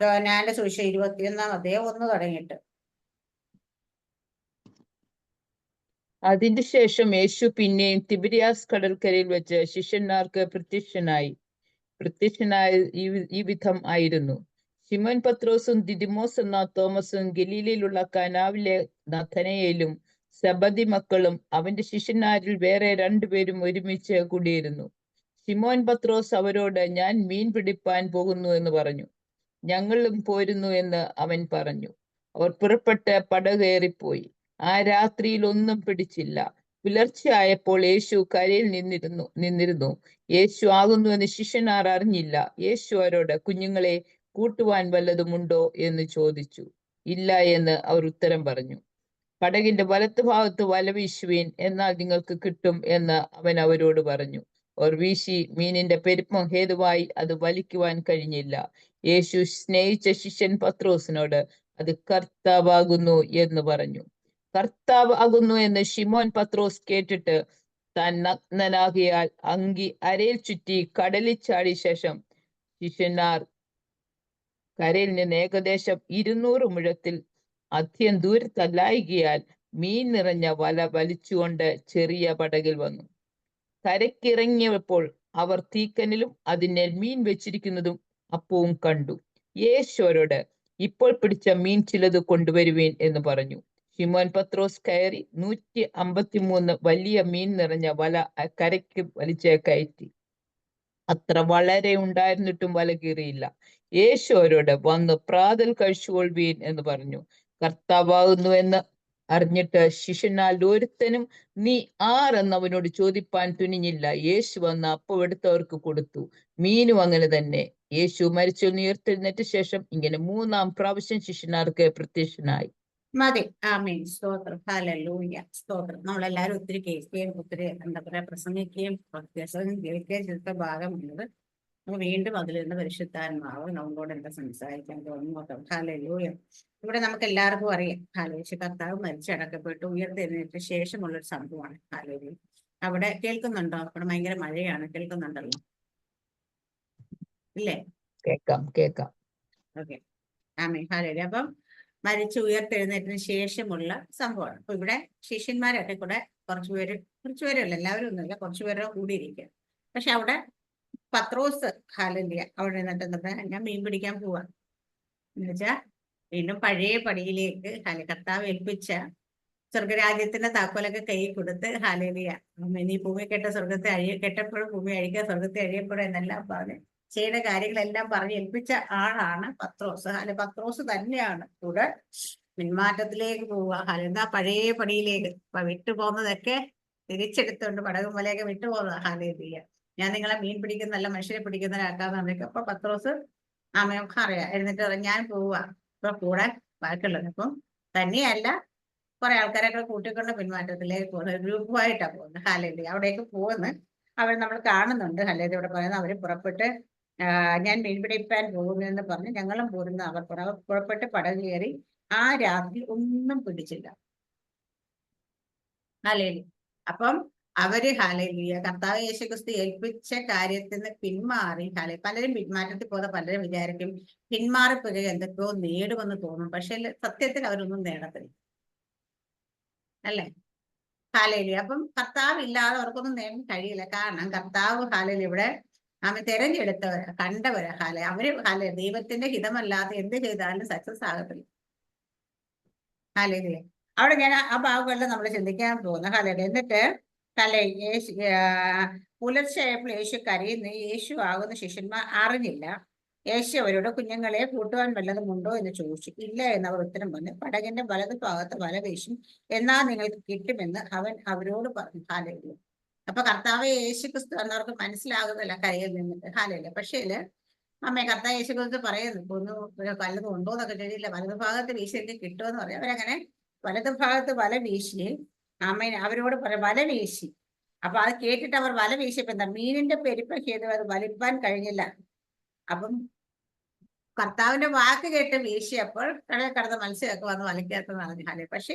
യോനാന്റെ സുവിശേഷം ഇരുപത്തിയൊന്നാം അധ്യായം ഒന്ന് തുടങ്ങിയിട്ട്. അതിന്റെ ശേഷം യേശു പിന്നെയും തിബിരിയാസ് കടൽക്കരയിൽ വെച്ച് ശിഷ്യന്മാർക്ക് പ്രത്യക്ഷനായി. പ്രത്യക്ഷനായ ഈ വിധം ആയിരുന്നു. ശിമോൻ പത്രോസും ദിദിമോസ് എന്ന തോമസും ഗലീലയിലുള്ള കനാവിലെ നഥനയിലും സബദി മക്കളും അവന്റെ ശിഷ്യന്മാരിൽ വേറെ രണ്ടുപേരും ഒരുമിച്ച് കൂടിയിരുന്നു. ശിമോൻ പത്രോസ് അവരോട് ഞാൻ മീൻ പിടിപ്പാൻ പോകുന്നു എന്ന് പറഞ്ഞു. ഞങ്ങളും പോരുന്നു എന്ന് അവൻ പറഞ്ഞു. അവർ പുറപ്പെട്ട് പടകേറിപ്പോയി ആ രാത്രിയിൽ ഒന്നും പിടിച്ചില്ല. പുലർച്ചെയായപ്പോൾ യേശു കരയിൽ നിന്നിരുന്നു നിന്നിരുന്നു. യേശു ആകുന്നുവെന്ന് ശിഷ്യന്മാർ അറിഞ്ഞില്ല. യേശു അവരോട് കുഞ്ഞുങ്ങളെ കൂട്ടുവാൻ വല്ലതുമുണ്ടോ എന്ന് ചോദിച്ചു. ഇല്ല എന്ന് അവർ ഉത്തരം പറഞ്ഞു. പടകിന്റെ വലത്ത് ഭാഗത്ത് വല വീശുവീൻ എന്നാൽ നിങ്ങൾക്ക് കിട്ടും എന്ന് അവൻ അവരോട് പറഞ്ഞു. അവർ വീശി മീനിന്റെ പെരുപ്പം ഹേതുവായി അത് വലിക്കുവാൻ കഴിഞ്ഞില്ല. യേശു സ്നേഹിച്ച ശിഷ്യൻ പത്രോസിനോട് അത് കർത്താവാകുന്നു എന്ന് പറഞ്ഞു. കർത്താവ് ആകുന്നു എന്ന് ഷിമോൻ പത്രോസ് കേട്ടിട്ട് താൻ നഗ്നനാകിയാൽ അങ്കി അരയിൽ ചുറ്റി കടലിൽ ചാടിയ ശേഷം ശിഷ്യന്മാർ കരയിൽ നിന്ന് ഏകദേശം ഇരുന്നൂറ് മുഴത്തിൽ അധികം ദൂരത്തല്ലായികയാൽ മീൻ നിറഞ്ഞ വല വലിച്ചുകൊണ്ട് ചെറിയ പടകിൽ വന്നു. കരക്കിറങ്ങിയപ്പോൾ അവർ തീക്കനിലും അതിനെ മീൻ വെച്ചിരിക്കുന്നതും അപ്പവും കണ്ടു. യേശോരോട് ഇപ്പോൾ പിടിച്ച മീൻ ചിലത് കൊണ്ടുവരുവേൻ എന്ന് പറഞ്ഞു. ഷിമോൻ പത്രോസ് കയറി നൂറ്റി അമ്പത്തിമൂന്ന് വലിയ മീൻ നിറഞ്ഞ വല കരയ്ക്ക് വലിച്ച് കയറ്റി. അത്ര വളരെ ഉണ്ടായിരുന്നിട്ടും വല കീറിയില്ല. യേശു അവരോട് വന്ന് പ്രാതൽ കഴിച്ചുകൊള്ളുവീൻ എന്ന് പറഞ്ഞു. കർത്താവാകുന്നു എന്ന് അറിഞ്ഞിട്ട് ശിഷ്യനാൽ ഒരുത്തനും നീ ആർ എന്നവനോട് ചോദിപ്പാൻ തുനിഞ്ഞില്ല. യേശു വന്ന് അപ്പം എടുത്തവർക്ക് കൊടുത്തു. മീനും അങ്ങനെ തന്നെ. യേശു മരിച്ചു ഉയർത്തെഴുന്നേറ്റ ശേഷം ഇങ്ങനെ മൂന്നാം പ്രാവശ്യം ശിഷ്യനാർക്ക് പ്രത്യക്ഷനായി. മതി. ആമീൻ. സ്തോത്രം. ഹാലൂയ സ്തോത്രം. നമ്മളെല്ലാരും ഒത്തിരി കേൾക്കുകയും ഒത്തിരി എന്താ പറയാ പ്രസംഗിക്കുകയും പ്രസംഗം കേൾക്കുകയും ചെയ്ത ഭാഗമുള്ളത് നമുക്ക് വീണ്ടും അതിൽ നിന്ന് പരിശുദ്ധാത്മാവ് നമ്മളോട് എന്താ സംസാരിക്കാൻ തോന്നുന്നു? ഹാലൂയ ഇവിടെ നമുക്ക് എല്ലാവർക്കും അറിയാം. ഹാലോചിച്ച് കർത്താവ് മരിച്ചടക്കപ്പെട്ടു. ഉയർത്തെഴുന്നേറ്റ ശേഷമുള്ള ഒരു സംഭവമാണ് ഹാലോചി അവിടെ കേൾക്കുന്നുണ്ടോ? അവിടെ ഭയങ്കര മഴയാണ്. കേൾക്കുന്നുണ്ടല്ലോ? ഇല്ലേ? കേൾക്കാം കേൾക്കാം. ഓക്കെ. ആമേ ഹാലോലി അപ്പം മരിച്ചു ഉയർത്തെഴുന്നേറ്റിന് ശേഷമുള്ള സംഭവമാണ്. അപ്പൊ ഇവിടെ ശിഷ്യന്മാരൊക്കെ കൂടെ കുറച്ചുപേര് കുറച്ചുപേരല്ല കുറച്ചു പേരല്ല എല്ലാവരും ഒന്നുമില്ല കുറച്ചുപേരോ കൂടിയിരിക്കുക പക്ഷെ അവിടെ പത്രോസ് ഹാലല്യ അവിടെ നിന്നിട്ട് എന്താ ഞാൻ മീൻ പിടിക്കാൻ പോവാ. എന്നുവെച്ചാ വീണ്ടും പഴയ പടിയിലേക്ക് ഹാല കർത്താവ് ഏൽപ്പിച്ച സ്വർഗരാജ്യത്തിന്റെ താക്കോലൊക്കെ കൈ കൊടുത്ത് ഹാലലിയ നീ ഭൂമി കെട്ട സ്വർഗത്തെ അഴിയ കെട്ടപ്പോഴും ഭൂമി അഴിക്കുക സ്വർഗത്തെ അഴിയപ്പോഴും എന്നെല്ലാം പറഞ്ഞ് ചെയ്യുന്ന കാര്യങ്ങളെല്ലാം പറഞ്ഞ് ഏൽപ്പിച്ച ആളാണ് പത്രോസ്. ഹാല പത്രോസ് തന്നെയാണ്. കൂടെ പിന്മാറ്റത്തിലേക്ക് പോവുക ഹലെന്താ പഴയ പടിയിലേക്ക് വിട്ടുപോകുന്നതൊക്കെ വിട്ടു പോകുന്നതൊക്കെ തിരിച്ചെടുത്തുകൊണ്ട് പടകും വലയൊക്കെ വിട്ടു പോകുന്ന ഹാലേലിയ. ഞാൻ നിങ്ങളെ മീൻ പിടിക്കുന്നല്ല മനുഷ്യരെ പിടിക്കുന്നവരാക്കാന്ന് പറഞ്ഞേക്കും അപ്പൊ പത്രോസ് അമ്മയൊക്കെ അറിയാം. എഴുന്നിട്ട് ഞാൻ പോവുക അപ്പൊ കൂടെ ബാക്കിയുള്ളത് അപ്പം തന്നെയല്ല കുറെ ആൾക്കാരൊക്കെ കൂട്ടിക്കൊണ്ട് പിന്മാറ്റത്തിലേക്ക് പോകുന്നത്. ഗ്രൂപ്പുമായിട്ടാണ് പോകുന്നത്. ഹലേലി. അവിടേക്ക് പോകുന്നു. അവർ നമ്മൾ കാണുന്നുണ്ട്. ഹലേലി ഇവിടെ പറയുന്നത് അവർ പുറപ്പെട്ട് ഞാൻ മീൻ പിടിപ്പാൻ പോകുന്നു എന്ന് പറഞ്ഞ് ഞങ്ങളും പോരുന്ന അവർ പുറപ്പെട്ട് പടം കയറി ആ രാത്രി ഒന്നും പിടിച്ചില്ല. ഹാലേലി. അപ്പം അവർ ഹാലേലിയ കർത്താവ് യേശു ക്രിസ്തു ഏൽപ്പിച്ച കാര്യത്തിൽ നിന്ന് പിന്മാറി ഹല പലരും പിന്മാറ്റത്തിൽ പോലെ പലരും വിചാരിക്കും പിന്മാറിപ്പോയി എന്തൊക്കെയോ നേടുമെന്ന് തോന്നും. പക്ഷെ സത്യത്തിൽ അവരൊന്നും നേടത്തില്ല. അല്ലേ? ഹാലേലി അപ്പം കർത്താവ് ഇല്ലാതെ അവർക്കൊന്നും നേടാൻ കഴിയില്ല. കാരണം കർത്താവ് ഹാലയിൽ ഇവിടെ ആമ തെരഞ്ഞെടുത്തവരാ കണ്ടവരാ ഹാല അവർ ഹാല ദൈവത്തിന്റെ ഹിതമല്ലാതെ എന്ത് ചെയ്താലും സക്സസ് ആകത്തില്ല. ഹാലയിലെ അവിടെ ഞാൻ ആ ഭാഗങ്ങളിൽ നമ്മൾ ചിന്തിക്കാൻ പോകുന്നു. ഹാലേലി എന്നിട്ട് ഹാലെ യേശു ആ, യേശു കരയുന്നു. യേശു ആകുന്ന ശിഷ്യന്മാർ അറിഞ്ഞില്ല. യേശു അവരോട് കുഞ്ഞുങ്ങളെ കൂട്ടുവാൻ വല്ലതും ഉണ്ടോ? എന്ന് ചോദിച്ചു. ഇല്ല എന്ന് അവർ ഉത്തരം പറഞ്ഞു. പടകിന്റെ വലത് ഭാഗത്ത് വല വീശും എന്നാ നിങ്ങൾക്ക് കിട്ടുമെന്ന് അവൻ അവരോട് പറഞ്ഞു. ഹാലയില്ല അപ്പൊ കർത്താവ് യേശു ക്രിസ്തു എന്നവർക്ക് മനസ്സിലാകുന്നില്ല കരയിൽ നിന്നിട്ട്. ഹാലയില്ല പക്ഷേ അമ്മ കർത്താവ് യേശു ക്രിസ്തു പറയുന്നു ഒന്ന് വല്ലതും ഉണ്ടോ? എന്നൊക്കെ ചോദിച്ചില്ല വലത് ഭാഗത്ത് വീശി എനിക്ക് കിട്ടുമെന്ന് പറയാം. അവരങ്ങനെ വലത് ഭാഗത്ത് വല വീശി അമ്മ അവരോട് പറയും വല വീശി. അപ്പൊ അത് കേട്ടിട്ട് അവർ വല വീശിയപ്പോ എന്താ മീനിന്റെ പെരുപ്പം ചെയ്തു അത് വലിപ്പാൻ കഴിഞ്ഞില്ല. അപ്പം കർത്താവിന്റെ വാക്ക് കേട്ട് വീശിയപ്പോൾ കടൽ കടന്ന മത്സ്യമൊക്കെ വന്ന് വലയ്ക്കകത്ത് നിറഞ്ഞു. ഹാലെ പക്ഷേ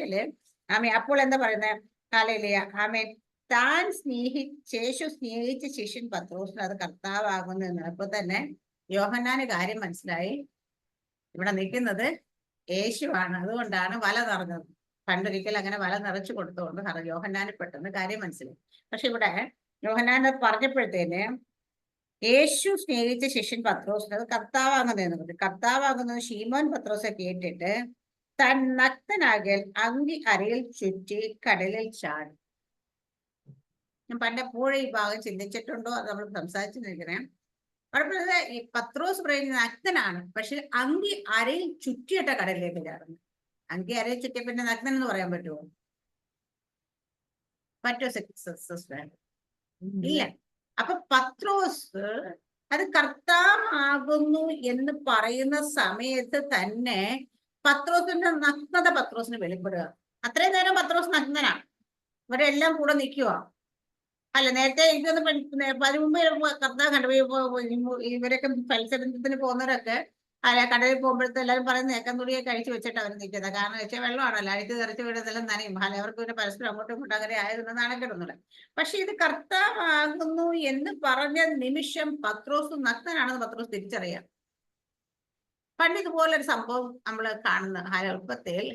ആമേ അപ്പോൾ എന്താ പറയുന്നത് ഹാലയിലിയ ആമേ താൻ സ്നേഹി ശേഷു സ്നേഹിച്ച ശിഷ്യൻ പത്രോസിന് അത് കർത്താവാകുന്നു എന്നപ്പോ തന്നെ യോഹന്നാന് കാര്യം മനസ്സിലായി. ഇവിടെ നിൽക്കുന്നത് യേശുവാണ്. അതുകൊണ്ടാണ് വല നിറഞ്ഞത്. പണ്ടൊരിക്കൽ അങ്ങനെ വല നിറച്ചു കൊടുത്തുകൊണ്ട് ഹറ യോഹന്നാന് പെട്ടെന്ന് കാര്യം മനസ്സിലായി. പക്ഷെ ഇവിടെ യോഹന്നാൻ പറഞ്ഞപ്പോഴത്തേന് യേശു സ്നേഹിച്ച ശിഷ്യൻ പത്രോസ് അത് കർത്താവാകുന്നതെന്ന് പറഞ്ഞു കർത്താവാകുന്നത് ഷീമോൻ പത്രോസെ കേട്ടിട്ട് താൻ നഗ്നനാകൽ അങ്കി അരയിൽ ചുറ്റി കടലിൽ ചാടി. ഞാൻ പണ്ടെപ്പോഴും ഈ ഭാഗം ചിന്തിച്ചിട്ടുണ്ടോ അത് നമ്മൾ സംസാരിച്ചു നിൽക്കണേ അവിടെ പത്രോസ് പറയുന്നത് നക്തനാണ് പക്ഷെ അങ്കി അരയിൽ ചുറ്റിയിട്ട കടലിലേക്ക് ചാടുന്നു. അങ്കി അരയിൽ ചുറ്റിയ പിന്നെ നഗ്നൻ എന്ന് പറയാൻ പറ്റുമോ പറ്റോ സക്സസ് ഇല്ല. അപ്പൊ പത്രോസ് അത് കർത്താവാകുന്നു എന്ന് പറയുന്ന സമയത്ത് തന്നെ പത്രോസിന്റെ നഗ്നത പത്രോസിന് വെളിപ്പെടുക. അത്രയും നേരം പത്രോസ് നഗ്നനാണ് ഇവരെല്ലാം കൂടെ നിൽക്കുക അല്ല നേരത്തെ എനിക്കൊന്ന് അതിന് മുമ്പ് കർത്താവ് കണ്ടു ഇവരൊക്കെ മത്സ്യബന്ധനത്തിന് പോകുന്നവരൊക്കെ അല്ല കടയിൽ പോകുമ്പോഴത്തെ എല്ലാവരും പറയുന്ന ഏക്കം തുണിയെ കഴിച്ചു വെച്ചിട്ട് അവർ നിൽക്കുന്നത്. കാരണം വെച്ചാൽ വെള്ളമാണല്ലോ. അഴിച്ച് തെറിച്ച് വീടുന്നതെല്ലാം നനയും. അവർക്ക് പിന്നെ പരസ്പരം അങ്ങോട്ടും ഇങ്ങോട്ടും അങ്ങനെ ആയതൊന്നും നാണക്കെടുന്നില്ല പക്ഷെ ഇത് കർത്താവാകുന്നു എന്ന് പറഞ്ഞ നിമിഷം പത്രോസ് നഗ്നനാണെന്ന് പത്രോസ് തിരിച്ചറിയാം. പണ്ട് ഇതുപോലൊരു സംഭവം നമ്മൾ കാണുന്ന എളുപ്പത്തിൽ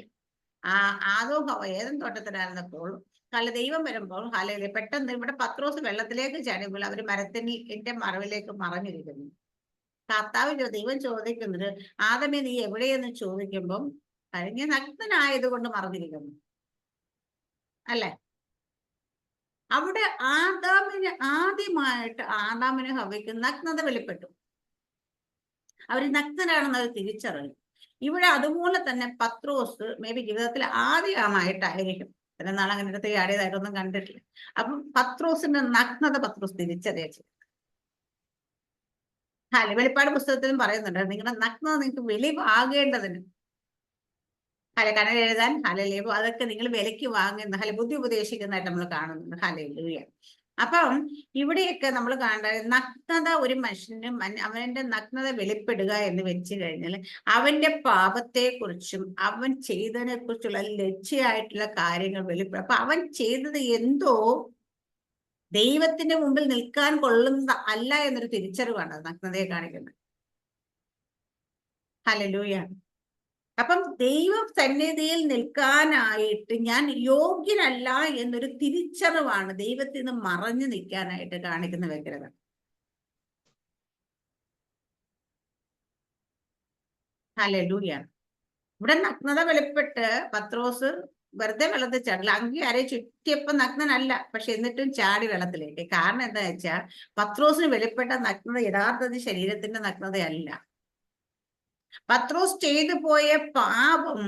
ആ ആദോ ഹവ ഏതും തോട്ടത്തിലായിരുന്നപ്പോൾ കല ദൈവം വരുമ്പോൾ ഹലയിലെ പെട്ടെന്ന് ഇവിടെ പത്രോസ് വെള്ളത്തിലേക്ക് ചാടുമ്പോൾ അവർ മരത്തിന്റെ മറവിലേക്ക് മറഞ്ഞിരിക്കുന്നു. കർത്താവ് ദൈവം ചോദിക്കുന്നത് ആദമേ നീ എവിടെയെന്ന് ചോദിക്കുമ്പം കഴിഞ്ഞ നഗ്നനായത് കൊണ്ട് മറന്നിരിക്കുന്നു. അല്ലെ? അവിടെ ആദാമിന് ആദ്യമായിട്ട് ആദാമിന് ഹവയ്ക്ക് നഗ്നത വെളിപ്പെട്ടു. അവർ നഗ്നരാണെന്ന് അവർ തിരിച്ചറിഞ്ഞു. ഇവിടെ അതുപോലെ തന്നെ പത്രോസ് മേ ബി ജീവിതത്തിൽ ആദ്യമായിട്ടായിരിക്കും. ഇത്ര നാളെ അങ്ങനെ ചാടിയതായിട്ടൊന്നും കണ്ടിട്ടില്ല. അപ്പം പത്രോസിന്റെ നഗ്നത പത്രോസ് തിരിച്ചറിയിച്ചു. അല്ല വെളിപ്പാട് പുസ്തകത്തിലും പറയുന്നുണ്ട്. നിങ്ങളുടെ നഗ്നത നിങ്ങൾക്ക് വെളിവാകേണ്ടതിന്. ഹല കനൽ എഴുതാൻ ഹലലേബോ അതൊക്കെ നിങ്ങൾ വിലയ്ക്ക് വാങ്ങുന്ന ഹല ബുദ്ധി ഉപദേശിക്കുന്നതായിട്ട് നമ്മൾ കാണുന്നുണ്ട്. ഹലൂയ അപ്പം ഇവിടെയൊക്കെ നമ്മൾ കാണേണ്ട നഗ്നത ഒരു മനുഷ്യന് അവന്റെ നഗ്നത വെളിപ്പെടുക എന്ന് വെച്ച് കഴിഞ്ഞാൽ അവന്റെ പാപത്തെ കുറിച്ചും അവൻ ചെയ്തതിനെ കുറിച്ചുള്ള ലക്ഷ്യമായിട്ടുള്ള കാര്യങ്ങൾ വെളിപ്പെടും. അപ്പൊ അവൻ ചെയ്തത് എന്തോ ദൈവത്തിന്റെ മുമ്പിൽ നിൽക്കാൻ കൊള്ളുന്ന അല്ല എന്നൊരു തിരിച്ചറിവാണ് നഗ്നതയെ കാണിക്കുന്നത്. ഹലലൂയ അപ്പം ദൈവ സന്നിധിയിൽ നിൽക്കാനായിട്ട് ഞാൻ യോഗ്യനല്ല എന്നൊരു തിരിച്ചറിവാണ് ദൈവത്തിൽ നിന്ന് മറഞ്ഞു നിൽക്കാനായിട്ട് കാണിക്കുന്ന വ്യഗ്രത. ഹലലൂയ ഇവിടെ നഗ്നത വെളിപ്പെട്ട് പത്രോസ് വെറുതെ വെള്ളത്തിൽ ചാടില്ല. അങ്കി അരെ ചുറ്റിയപ്പം നഗ്നനല്ല. പക്ഷെ എന്നിട്ടും ചാടി വെള്ളത്തിലേക്ക് കാരണം എന്താ വെച്ചാൽ പത്രോസിന് വെളിപ്പെട്ട നഗ്നത യഥാർത്ഥത്തിൽ ശരീരത്തിന്റെ നഗ്നതയല്ല. പത്രോസ് ചെയ്തു പോയ പാപം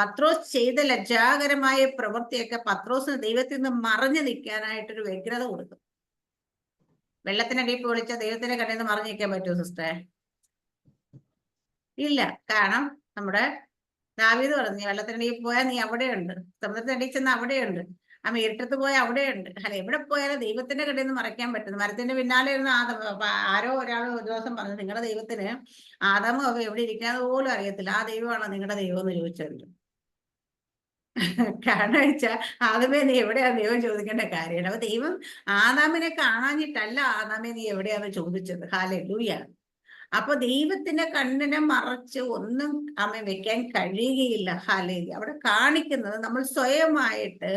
പത്രോസ് ചെയ്ത ലജ്ജാകരമായ പ്രവൃത്തിയൊക്കെ പത്രോസിന് ദൈവത്തിൽ നിന്ന് മറഞ്ഞു നിൽക്കാനായിട്ടൊരു വ്യഗ്രത കൊടുക്കും വെള്ളത്തിനടിയിൽ പൊളിച്ച ദൈവത്തിന്റെ കടയിൽ നിന്ന് മറഞ്ഞു നിൽക്കാൻ പറ്റുമോ സിസ്റ്റേ ഇല്ല. കാരണം നമ്മുടെ ദാവീദ് പറഞ്ഞു നീ വെള്ളത്തിനടിയിൽ പോയാൽ നീ അവിടെയുണ്ട്. സമുദ്രത്തിനടിയിൽ ചെന്ന് അവിടെയുണ്ട്. ആ മേരിട്ടത്ത് പോയാൽ അവിടെയുണ്ട്. അല്ല എവിടെ പോയാലും ദൈവത്തിന്റെ കടയിൽ നിന്ന് മറയ്ക്കാൻ പറ്റുന്നു. മരത്തിന്റെ പിന്നാലെ ഇരുന്ന് ആദം അപ്പൊ ആരോ ഒരാൾ ഒരു ദിവസം പറഞ്ഞു നിങ്ങളുടെ ദൈവത്തിന് ആദമ അവ എവിടെ ഇരിക്കാന്ന് പോലും അറിയത്തില്ല. ആ ദൈവമാണോ നിങ്ങളുടെ ദൈവം എന്ന് ചോദിച്ചല്ലോ കാരണം വെച്ചാൽ ആദമേ നീ എവിടെയാ ദൈവം ചോദിക്കേണ്ട കാര്യമാണ് അപ്പൊ ദൈവം ആദാമിനെ കാണാഞ്ഞിട്ടല്ല ആദാമേ നീ എവിടെയാന്ന് ചോദിച്ചത്. ഹാലെ ലൂയ അപ്പൊ ദൈവത്തിന്റെ കണ്ണിനെ മറച്ച് ഒന്നും അമ്മ വെക്കാൻ കഴിയുകയില്ല. ഹാലേ അവിടെ കാണിക്കുന്നത് നമ്മൾ സ്വയമായിട്ട്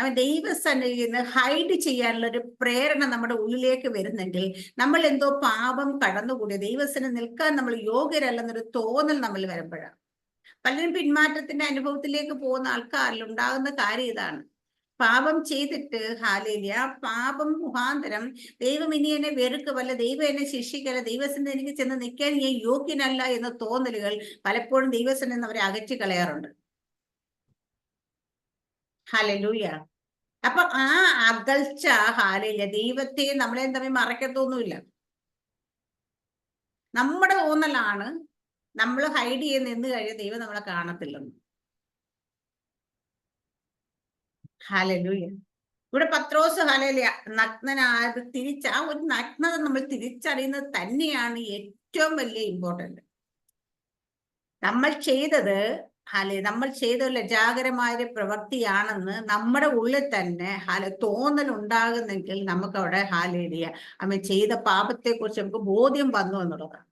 അവൻ ദൈവസന്നിധിയിൽ നിന്ന് ഹൈഡ് ചെയ്യാനുള്ള ഒരു പ്രേരണ നമ്മുടെ ഉള്ളിലേക്ക് വരുന്നെങ്കിൽ നമ്മൾ എന്തോ പാപം കടന്നുകൂടി ദൈവത്തിന് നിൽക്കാൻ നമ്മൾ യോഗ്യരല്ലെന്നൊരു തോന്നൽ നമ്മൾ വരുമ്പോഴാണ്. പലരും പിന്മാറ്റത്തിന്റെ അനുഭവത്തിലേക്ക് പോകുന്ന ആൾക്കാരിൽ ഉണ്ടാകുന്ന കാര്യം ഇതാണ്. പാപം ചെയ്തിട്ട് ഹാലേലിയ പാപം മുഖാന്തരം ദൈവം ഇനി എന്നെ വെറുക്കുമല്ല ദൈവം എന്നെ ശിക്ഷിക്കല്ല ദൈവത്തിന് എനിക്ക് ചെന്ന് നിൽക്കാൻ ഞാൻ യോഗ്യനല്ല എന്ന തോന്നലുകൾ പലപ്പോഴും നിന്ന് അവരെ അകറ്റി കളയാറുണ്ട്. ഹാലലൂയ. അപ്പൊ ആ അകൽച്ച ഹാലില്ല ദൈവത്തെ നമ്മളെ തമ്മിൽ മറക്കത്തൊന്നുമില്ല നമ്മുടെ തോന്നലാണ് നമ്മൾ ഹൈഡ് ചെയ്ത് നിന്ന് കഴിഞ്ഞാൽ ദൈവം നമ്മളെ കാണത്തില്ലെന്ന്. ഹാലലൂയ ഇവിടെ പത്രോസ് ഹാലലിയ നഗ്നനായത് തിരിച്ച ആ ഒരു നഗ്നത നമ്മൾ തിരിച്ചറിയുന്നത് തന്നെയാണ് ഏറ്റവും വലിയ ഇമ്പോർട്ടന്റ് നമ്മൾ ചെയ്തത് ഹാലെ നമ്മൾ ചെയ്ത ലജാകരമായ പ്രവൃത്തിയാണെന്ന് നമ്മുടെ ഉള്ളിൽ തന്നെ ഹാല തോന്നൽ ഉണ്ടാകുന്നെങ്കിൽ നമുക്ക് അവിടെ ഹാലേലിയ അമ്മ ചെയ്ത പാപത്തെ കുറിച്ച് നമുക്ക് ബോധ്യം വന്നു എന്നുള്ളതാണ്.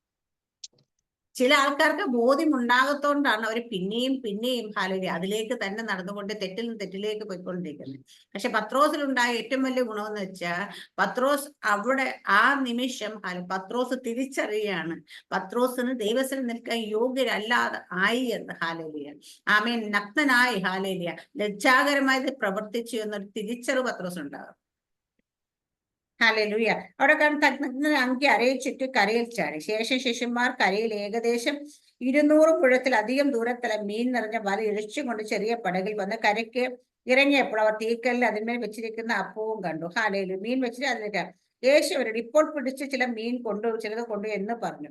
ചില ആൾക്കാർക്ക് ബോധ്യം ഉണ്ടാകത്തോണ്ടാണ് അവർ പിന്നെയും പിന്നെയും ഹാലലി അതിലേക്ക് തന്നെ നടന്നുകൊണ്ട് തെറ്റിൽ നിന്ന് തെറ്റിലേക്ക് പോയിക്കൊണ്ടിരിക്കുന്നത് പക്ഷെ പത്രോസിലുണ്ടായ ഏറ്റവും വലിയ ഗുണമെന്ന് വെച്ചാൽ പത്രോസ് അവിടെ ആ നിമിഷം പത്രോസ് തിരിച്ചറിയാണ്. പത്രോസിന് ദൈവത്തിൽ നിൽക്കാൻ യോഗ്യരല്ലാതെ ആയി എന്ന് ഹാലേലിയ ആമേൻ നഗ്നനായി ഹാലേലിയ ലജ്ജാകരമായത് പ്രവർത്തിച്ചു എന്നൊരു തിരിച്ചറിവ് പത്രോസ് ഉണ്ടാകും ഹാലലൂയ അവിടെ കാണുന്ന അങ്കി അരയിൽ ചുറ്റി കരയിൽ ചാടി. ശേഷം ശിഷ്യന്മാർ കരയിൽ ഏകദേശം ഇരുന്നൂറ് പുഴത്തിലധികം ദൂരത്തിലെ മീൻ നിറഞ്ഞ വല ഇഴിച്ചുകൊണ്ട് ചെറിയ പടകിൽ വന്ന് കരയ്ക്ക് ഇറങ്ങിയപ്പോൾ അവർ തീക്കല്ലിൽ അതിന്മേൽ വെച്ചിരിക്കുന്ന അപ്പവും കണ്ടു. ഹാലയിലു മീൻ വെച്ചിട്ട് അതിലേക്ക് യേശു അവരോട് ഇപ്പോൾ പിടിച്ച് ചില മീൻ കൊണ്ടു ചിലത് കൊണ്ടു എന്ന് പറഞ്ഞു.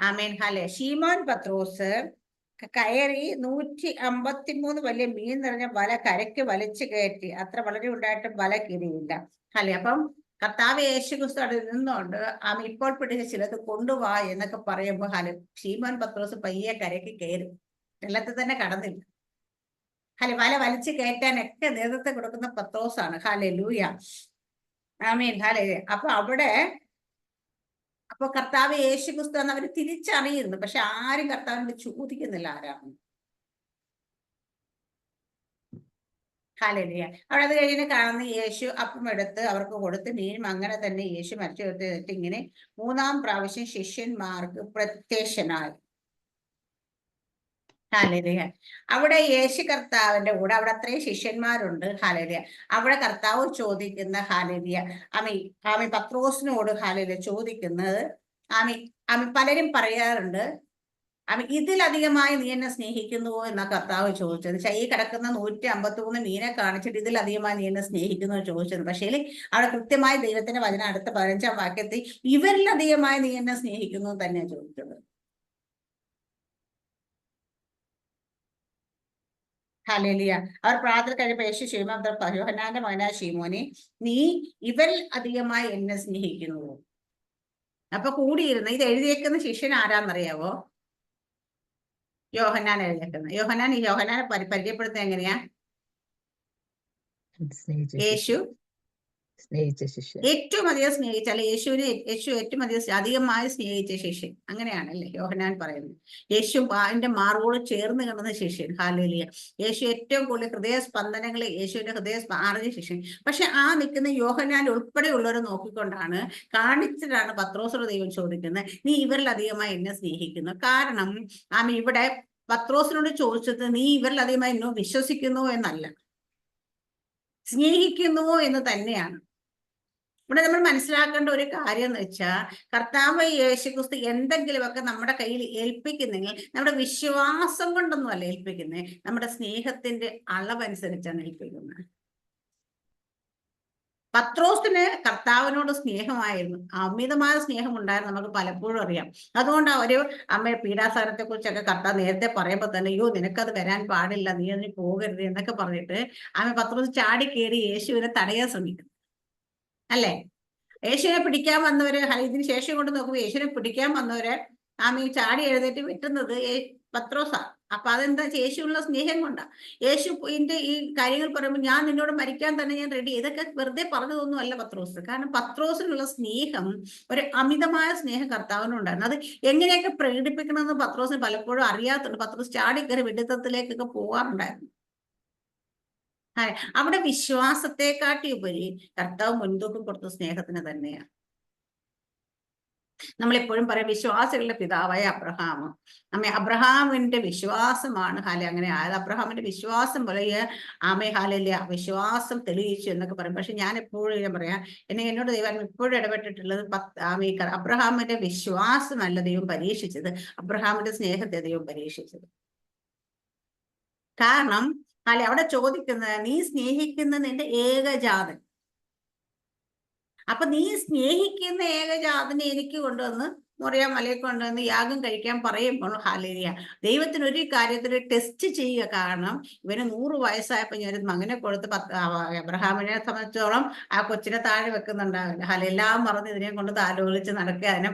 ആമേൻ ഹാലെ ഷീമോൻ പത്രോസ് കയറി നൂറ്റി അമ്പത്തിമൂന്ന് വലിയ മീൻ നിറഞ്ഞ വല കരയ്ക്ക് വലിച്ചു കയറ്റി. അത്ര വളരെ ഉണ്ടായിട്ടും വല കിരിയില്ല അല്ലെ അപ്പം കർത്താവ് യേശു ക്രിസ്തു അവിടെ നിന്നുകൊണ്ട് ആമ ഇപ്പോൾ പിടിച്ച ചിലത് കൊണ്ടുവാ എന്നൊക്കെ പറയുമ്പോൾ ഹലോ ഷീമോൻ പത്രോസ് പയ്യെ കരയ്ക്ക് കയറി. വെള്ളത്തിൽ തന്നെ കടന്നില്ല. ഹലോ വല വലിച്ചു കയറ്റാനൊക്കെ നേതൃത്വം കൊടുക്കുന്ന പത്രോസാണ്. ഹാലെ ലൂയ ആമീൻ. ഹാലെ അപ്പൊ അവിടെ അപ്പൊ കർത്താവ് യേശു ക്രിസ്തു എന്ന് അവർ തിരിച്ചറിയുന്നു. പക്ഷെ ആരും കർത്താവിനോട് ചോദിക്കുന്നില്ല ആരാണ് ഹാലലിയ. അവിടെ അത് കഴിഞ്ഞ് കാണുന്ന യേശു അപ്പം എടുത്ത് അവർക്ക് കൊടുത്ത് മീനും അങ്ങനെ തന്നെ യേശു മരിച്ചു കൊടുത്തിട്ട് ഇങ്ങനെ മൂന്നാം പ്രാവശ്യം ശിഷ്യന്മാർക്ക് പ്രത്യക്ഷനായി. ഹാലലിയ. അവിടെ യേശു കർത്താവിന്റെ കൂടെ അവിടെ അത്രയും ശിഷ്യന്മാരുണ്ട്. ഹാലലിയ. അവിടെ കർത്താവ് ചോദിക്കുന്ന ഹാലലിയ. ആമി ആമി പത്രോസിനോട് ഹാലലിയ ചോദിക്കുന്നത് ആമി ആമി പലരും പറയാറുണ്ട് ആമി ഇതിലധികമായി നീ എന്നെ സ്നേഹിക്കുന്നുവോ എന്ന കർത്താവ് ചോദിച്ചത്. പക്ഷേ ഈ കിടക്കുന്ന നൂറ്റി അമ്പത്തി മൂന്ന് മീനെ കാണിച്ചിട്ട് ഇതിലധികമായി നീ എന്നെ സ്നേഹിക്കുന്നു ചോദിച്ചത്. പക്ഷേ അവിടെ കൃത്യമായി ദൈവത്തിന്റെ വചന അടുത്ത പതിനഞ്ചാം വാക്യത്തിൽ ഇവരിലധികമായി നീ എന്നെ സ്നേഹിക്കുന്നു തന്നെയാണ് ചോദിച്ചത്. ഹലേലിയ അവർ പ്രാർത്ഥന കഴിയുമ്പോൾ യേശു ശിവമന്ത്രി യോഹനാന്റെ മകനായ ശീമോനെ നീ ഇവരിൽ അധികമായി എന്നെ സ്നേഹിക്കുന്നു. അപ്പൊ കൂടിയിരുന്ന ഇത് എഴുതിയേക്കുന്ന ശിഷ്യൻ ആരാന്നറിയാവോ? യോഹനാൻ എഴുതിയേക്കുന്നത് യോഹനാൻ ഈ യോഹനാനെ പരിചയപ്പെടുത്തുന്നത് എങ്ങനെയാ? യേശു സ്നേഹിച്ച ശിഷ്യൻ. ഏറ്റവും അധികം സ്നേഹിച്ച അല്ലെ യേശുവിനെ യേശു ഏറ്റവും അധികം അധികമായി സ്നേഹിച്ച ശിഷ്യൻ. അങ്ങനെയാണല്ലേ യോഹനാൻ പറയുന്നത്. യേശു അതിന്റെ മാർഗോട് ചേർന്ന് കിടന്ന ശിഷ്യൻ. ഹാലേലിയ. യേശു ഏറ്റവും കൂടുതൽ ഹൃദയ സ്പന്ദനങ്ങളെ യേശുവിന്റെ ഹൃദയ അറിഞ്ഞ ശിഷ്യൻ. പക്ഷെ ആ നിൽക്കുന്ന യോഹനാൻ ഉൾപ്പെടെയുള്ളവരെ നോക്കിക്കൊണ്ടാണ് കാണിച്ചിട്ടാണ് പത്രോസുര ദൈവം ചോദിക്കുന്നത് നീ ഇവരിൽ അധികമായി എന്നെ സ്നേഹിക്കുന്നു. കാരണം ആമ ഇവിടെ പത്രോസിനോട് ചോദിച്ചത് നീ ഇവരിലധികമായി എന്നോ വിശ്വസിക്കുന്നു എന്നല്ല. സ്നേഹിക്കുന്നുവോ എന്ന് തന്നെയാണ്. ഇവിടെ നമ്മൾ മനസ്സിലാക്കേണ്ട ഒരു കാര്യം എന്ന് വെച്ചാൽ കർത്താവ് യേശുക്രിസ്തു എന്തെങ്കിലുമൊക്കെ നമ്മുടെ കയ്യിൽ ഏൽപ്പിക്കുന്നെങ്കിൽ നമ്മുടെ വിശ്വാസം കൊണ്ടൊന്നുമല്ല ഏൽപ്പിക്കുന്നത് നമ്മുടെ സ്നേഹത്തിന്റെ അളവനുസരിച്ചാണ് ഏൽപ്പിക്കുന്നത്. പത്രോസിന് കർത്താവിനോട് സ്നേഹമായിരുന്നു. അമിതമായ സ്നേഹം ഉണ്ടായിരുന്നു നമുക്ക് പലപ്പോഴും അറിയാം. അതുകൊണ്ട് അവർ അമ്മയെ പീഡാസനത്തെ കുറിച്ചൊക്കെ കർത്താവ് നേരത്തെ പറയുമ്പോൾ തന്നെ അയ്യോ നിനക്കത് വരാൻ പാടില്ല നീ അതിന് പോകരുത് എന്നൊക്കെ പറഞ്ഞിട്ട് അമ്മ പത്രോസ് ചാടി കയറി യേശുവിനെ തടയാൻ ശ്രമിക്കും അല്ലേ? യേശുവിനെ പിടിക്കാൻ വന്നവര് ഇതിന് ശേഷം കൊണ്ട് നോക്കുമ്പോൾ യേശുവിനെ പിടിക്കാൻ വന്നവര് ആമ ചാടി എഴുന്നേറ്റ് വിട്ടുന്നത് പത്രോസാണ് പത്രോസാ. അപ്പൊ അതെന്താ? യേശുവിനുള്ള സ്നേഹം കൊണ്ടാ. യേശു ഇതിന്റെ ഈ കാര്യങ്ങൾ പറയുമ്പോൾ ഞാൻ നിന്നോട് മരിക്കാൻ തന്നെ ഞാൻ റെഡി ഇതൊക്കെ വെറുതെ പറഞ്ഞതൊന്നും അല്ല പത്രോസ്. കാരണം പത്രോസിനുള്ള സ്നേഹം ഒരു അമിതമായ സ്നേഹം കർത്താവിനുണ്ടായിരുന്നു അത് എങ്ങനെയൊക്കെ പ്രകടിപ്പിക്കണമെന്ന് പത്രോസിന് പലപ്പോഴും അറിയാത്തുണ്ട്. പത്രോസ് ചാടി കയറി വെടിത്തത്തിലേക്കൊക്കെ പോവാറുണ്ടായിരുന്നു. അവിടെ വിശ്വാസത്തെക്കാട്ടി ഉപരി കർത്താവ് മുൻതൂക്കം കൊടുത്ത സ്നേഹത്തിന് തന്നെയാണ് നമ്മളെപ്പോഴും പറയാം വിശ്വാസികളുടെ പിതാവായ അബ്രഹാം അമ്മ അബ്രഹാമിന്റെ വിശ്വാസമാണ്. ഹാലെ അങ്ങനെ ആയത്. അബ്രഹാമിന്റെ വിശ്വാസം പോലെ ആമേ ഹാലല്ലേ വിശ്വാസം തെളിയിച്ചു എന്നൊക്കെ പറയും. പക്ഷെ ഞാൻ എപ്പോഴും ഞാൻ പറയാം എന്നെ എന്നോട് ദൈവം എപ്പോഴും ഇടപെട്ടിട്ടുള്ളത് ആമേ അബ്രഹാമിന്റെ അബ്രഹാമിന്റെ വിശ്വാസമല്ല ദൈവം പരീക്ഷിച്ചത്. അബ്രഹാമിന്റെ സ്നേഹത്തെ ദൈവം പരീക്ഷിച്ചത്. കാരണം അല്ലെ അവിടെ ചോദിക്കുന്നത് നീ സ്നേഹിക്കുന്ന നിന്റെ ഏകജാതൻ അപ്പൊ നീ സ്നേഹിക്കുന്ന ഏകജാതനെ എനിക്ക് കൊണ്ടുവന്ന് മുറിയാൻ മലയെ കൊണ്ടുവന്ന് യാഗം കഴിക്കാൻ പറയുമ്പോൾ ഹാലേരിയ ദൈവത്തിന് ഒരു കാര്യത്തിൽ ടെസ്റ്റ് ചെയ്യുക കാരണം ഇവന് നൂറ് വയസ്സായപ്പോൾ ഞാൻ മകനെ കൊടുത്ത് പത്ത് അബ്രഹാമിനെ സംബന്ധിച്ചോളം ആ കൊച്ചിനെ താഴെ വെക്കുന്നുണ്ടാവില്ല. ഹാല എല്ലാം മറന്ന് ഇതിനെ കൊണ്ട് താലോലിച്ച് നടക്കുക. അതിനെ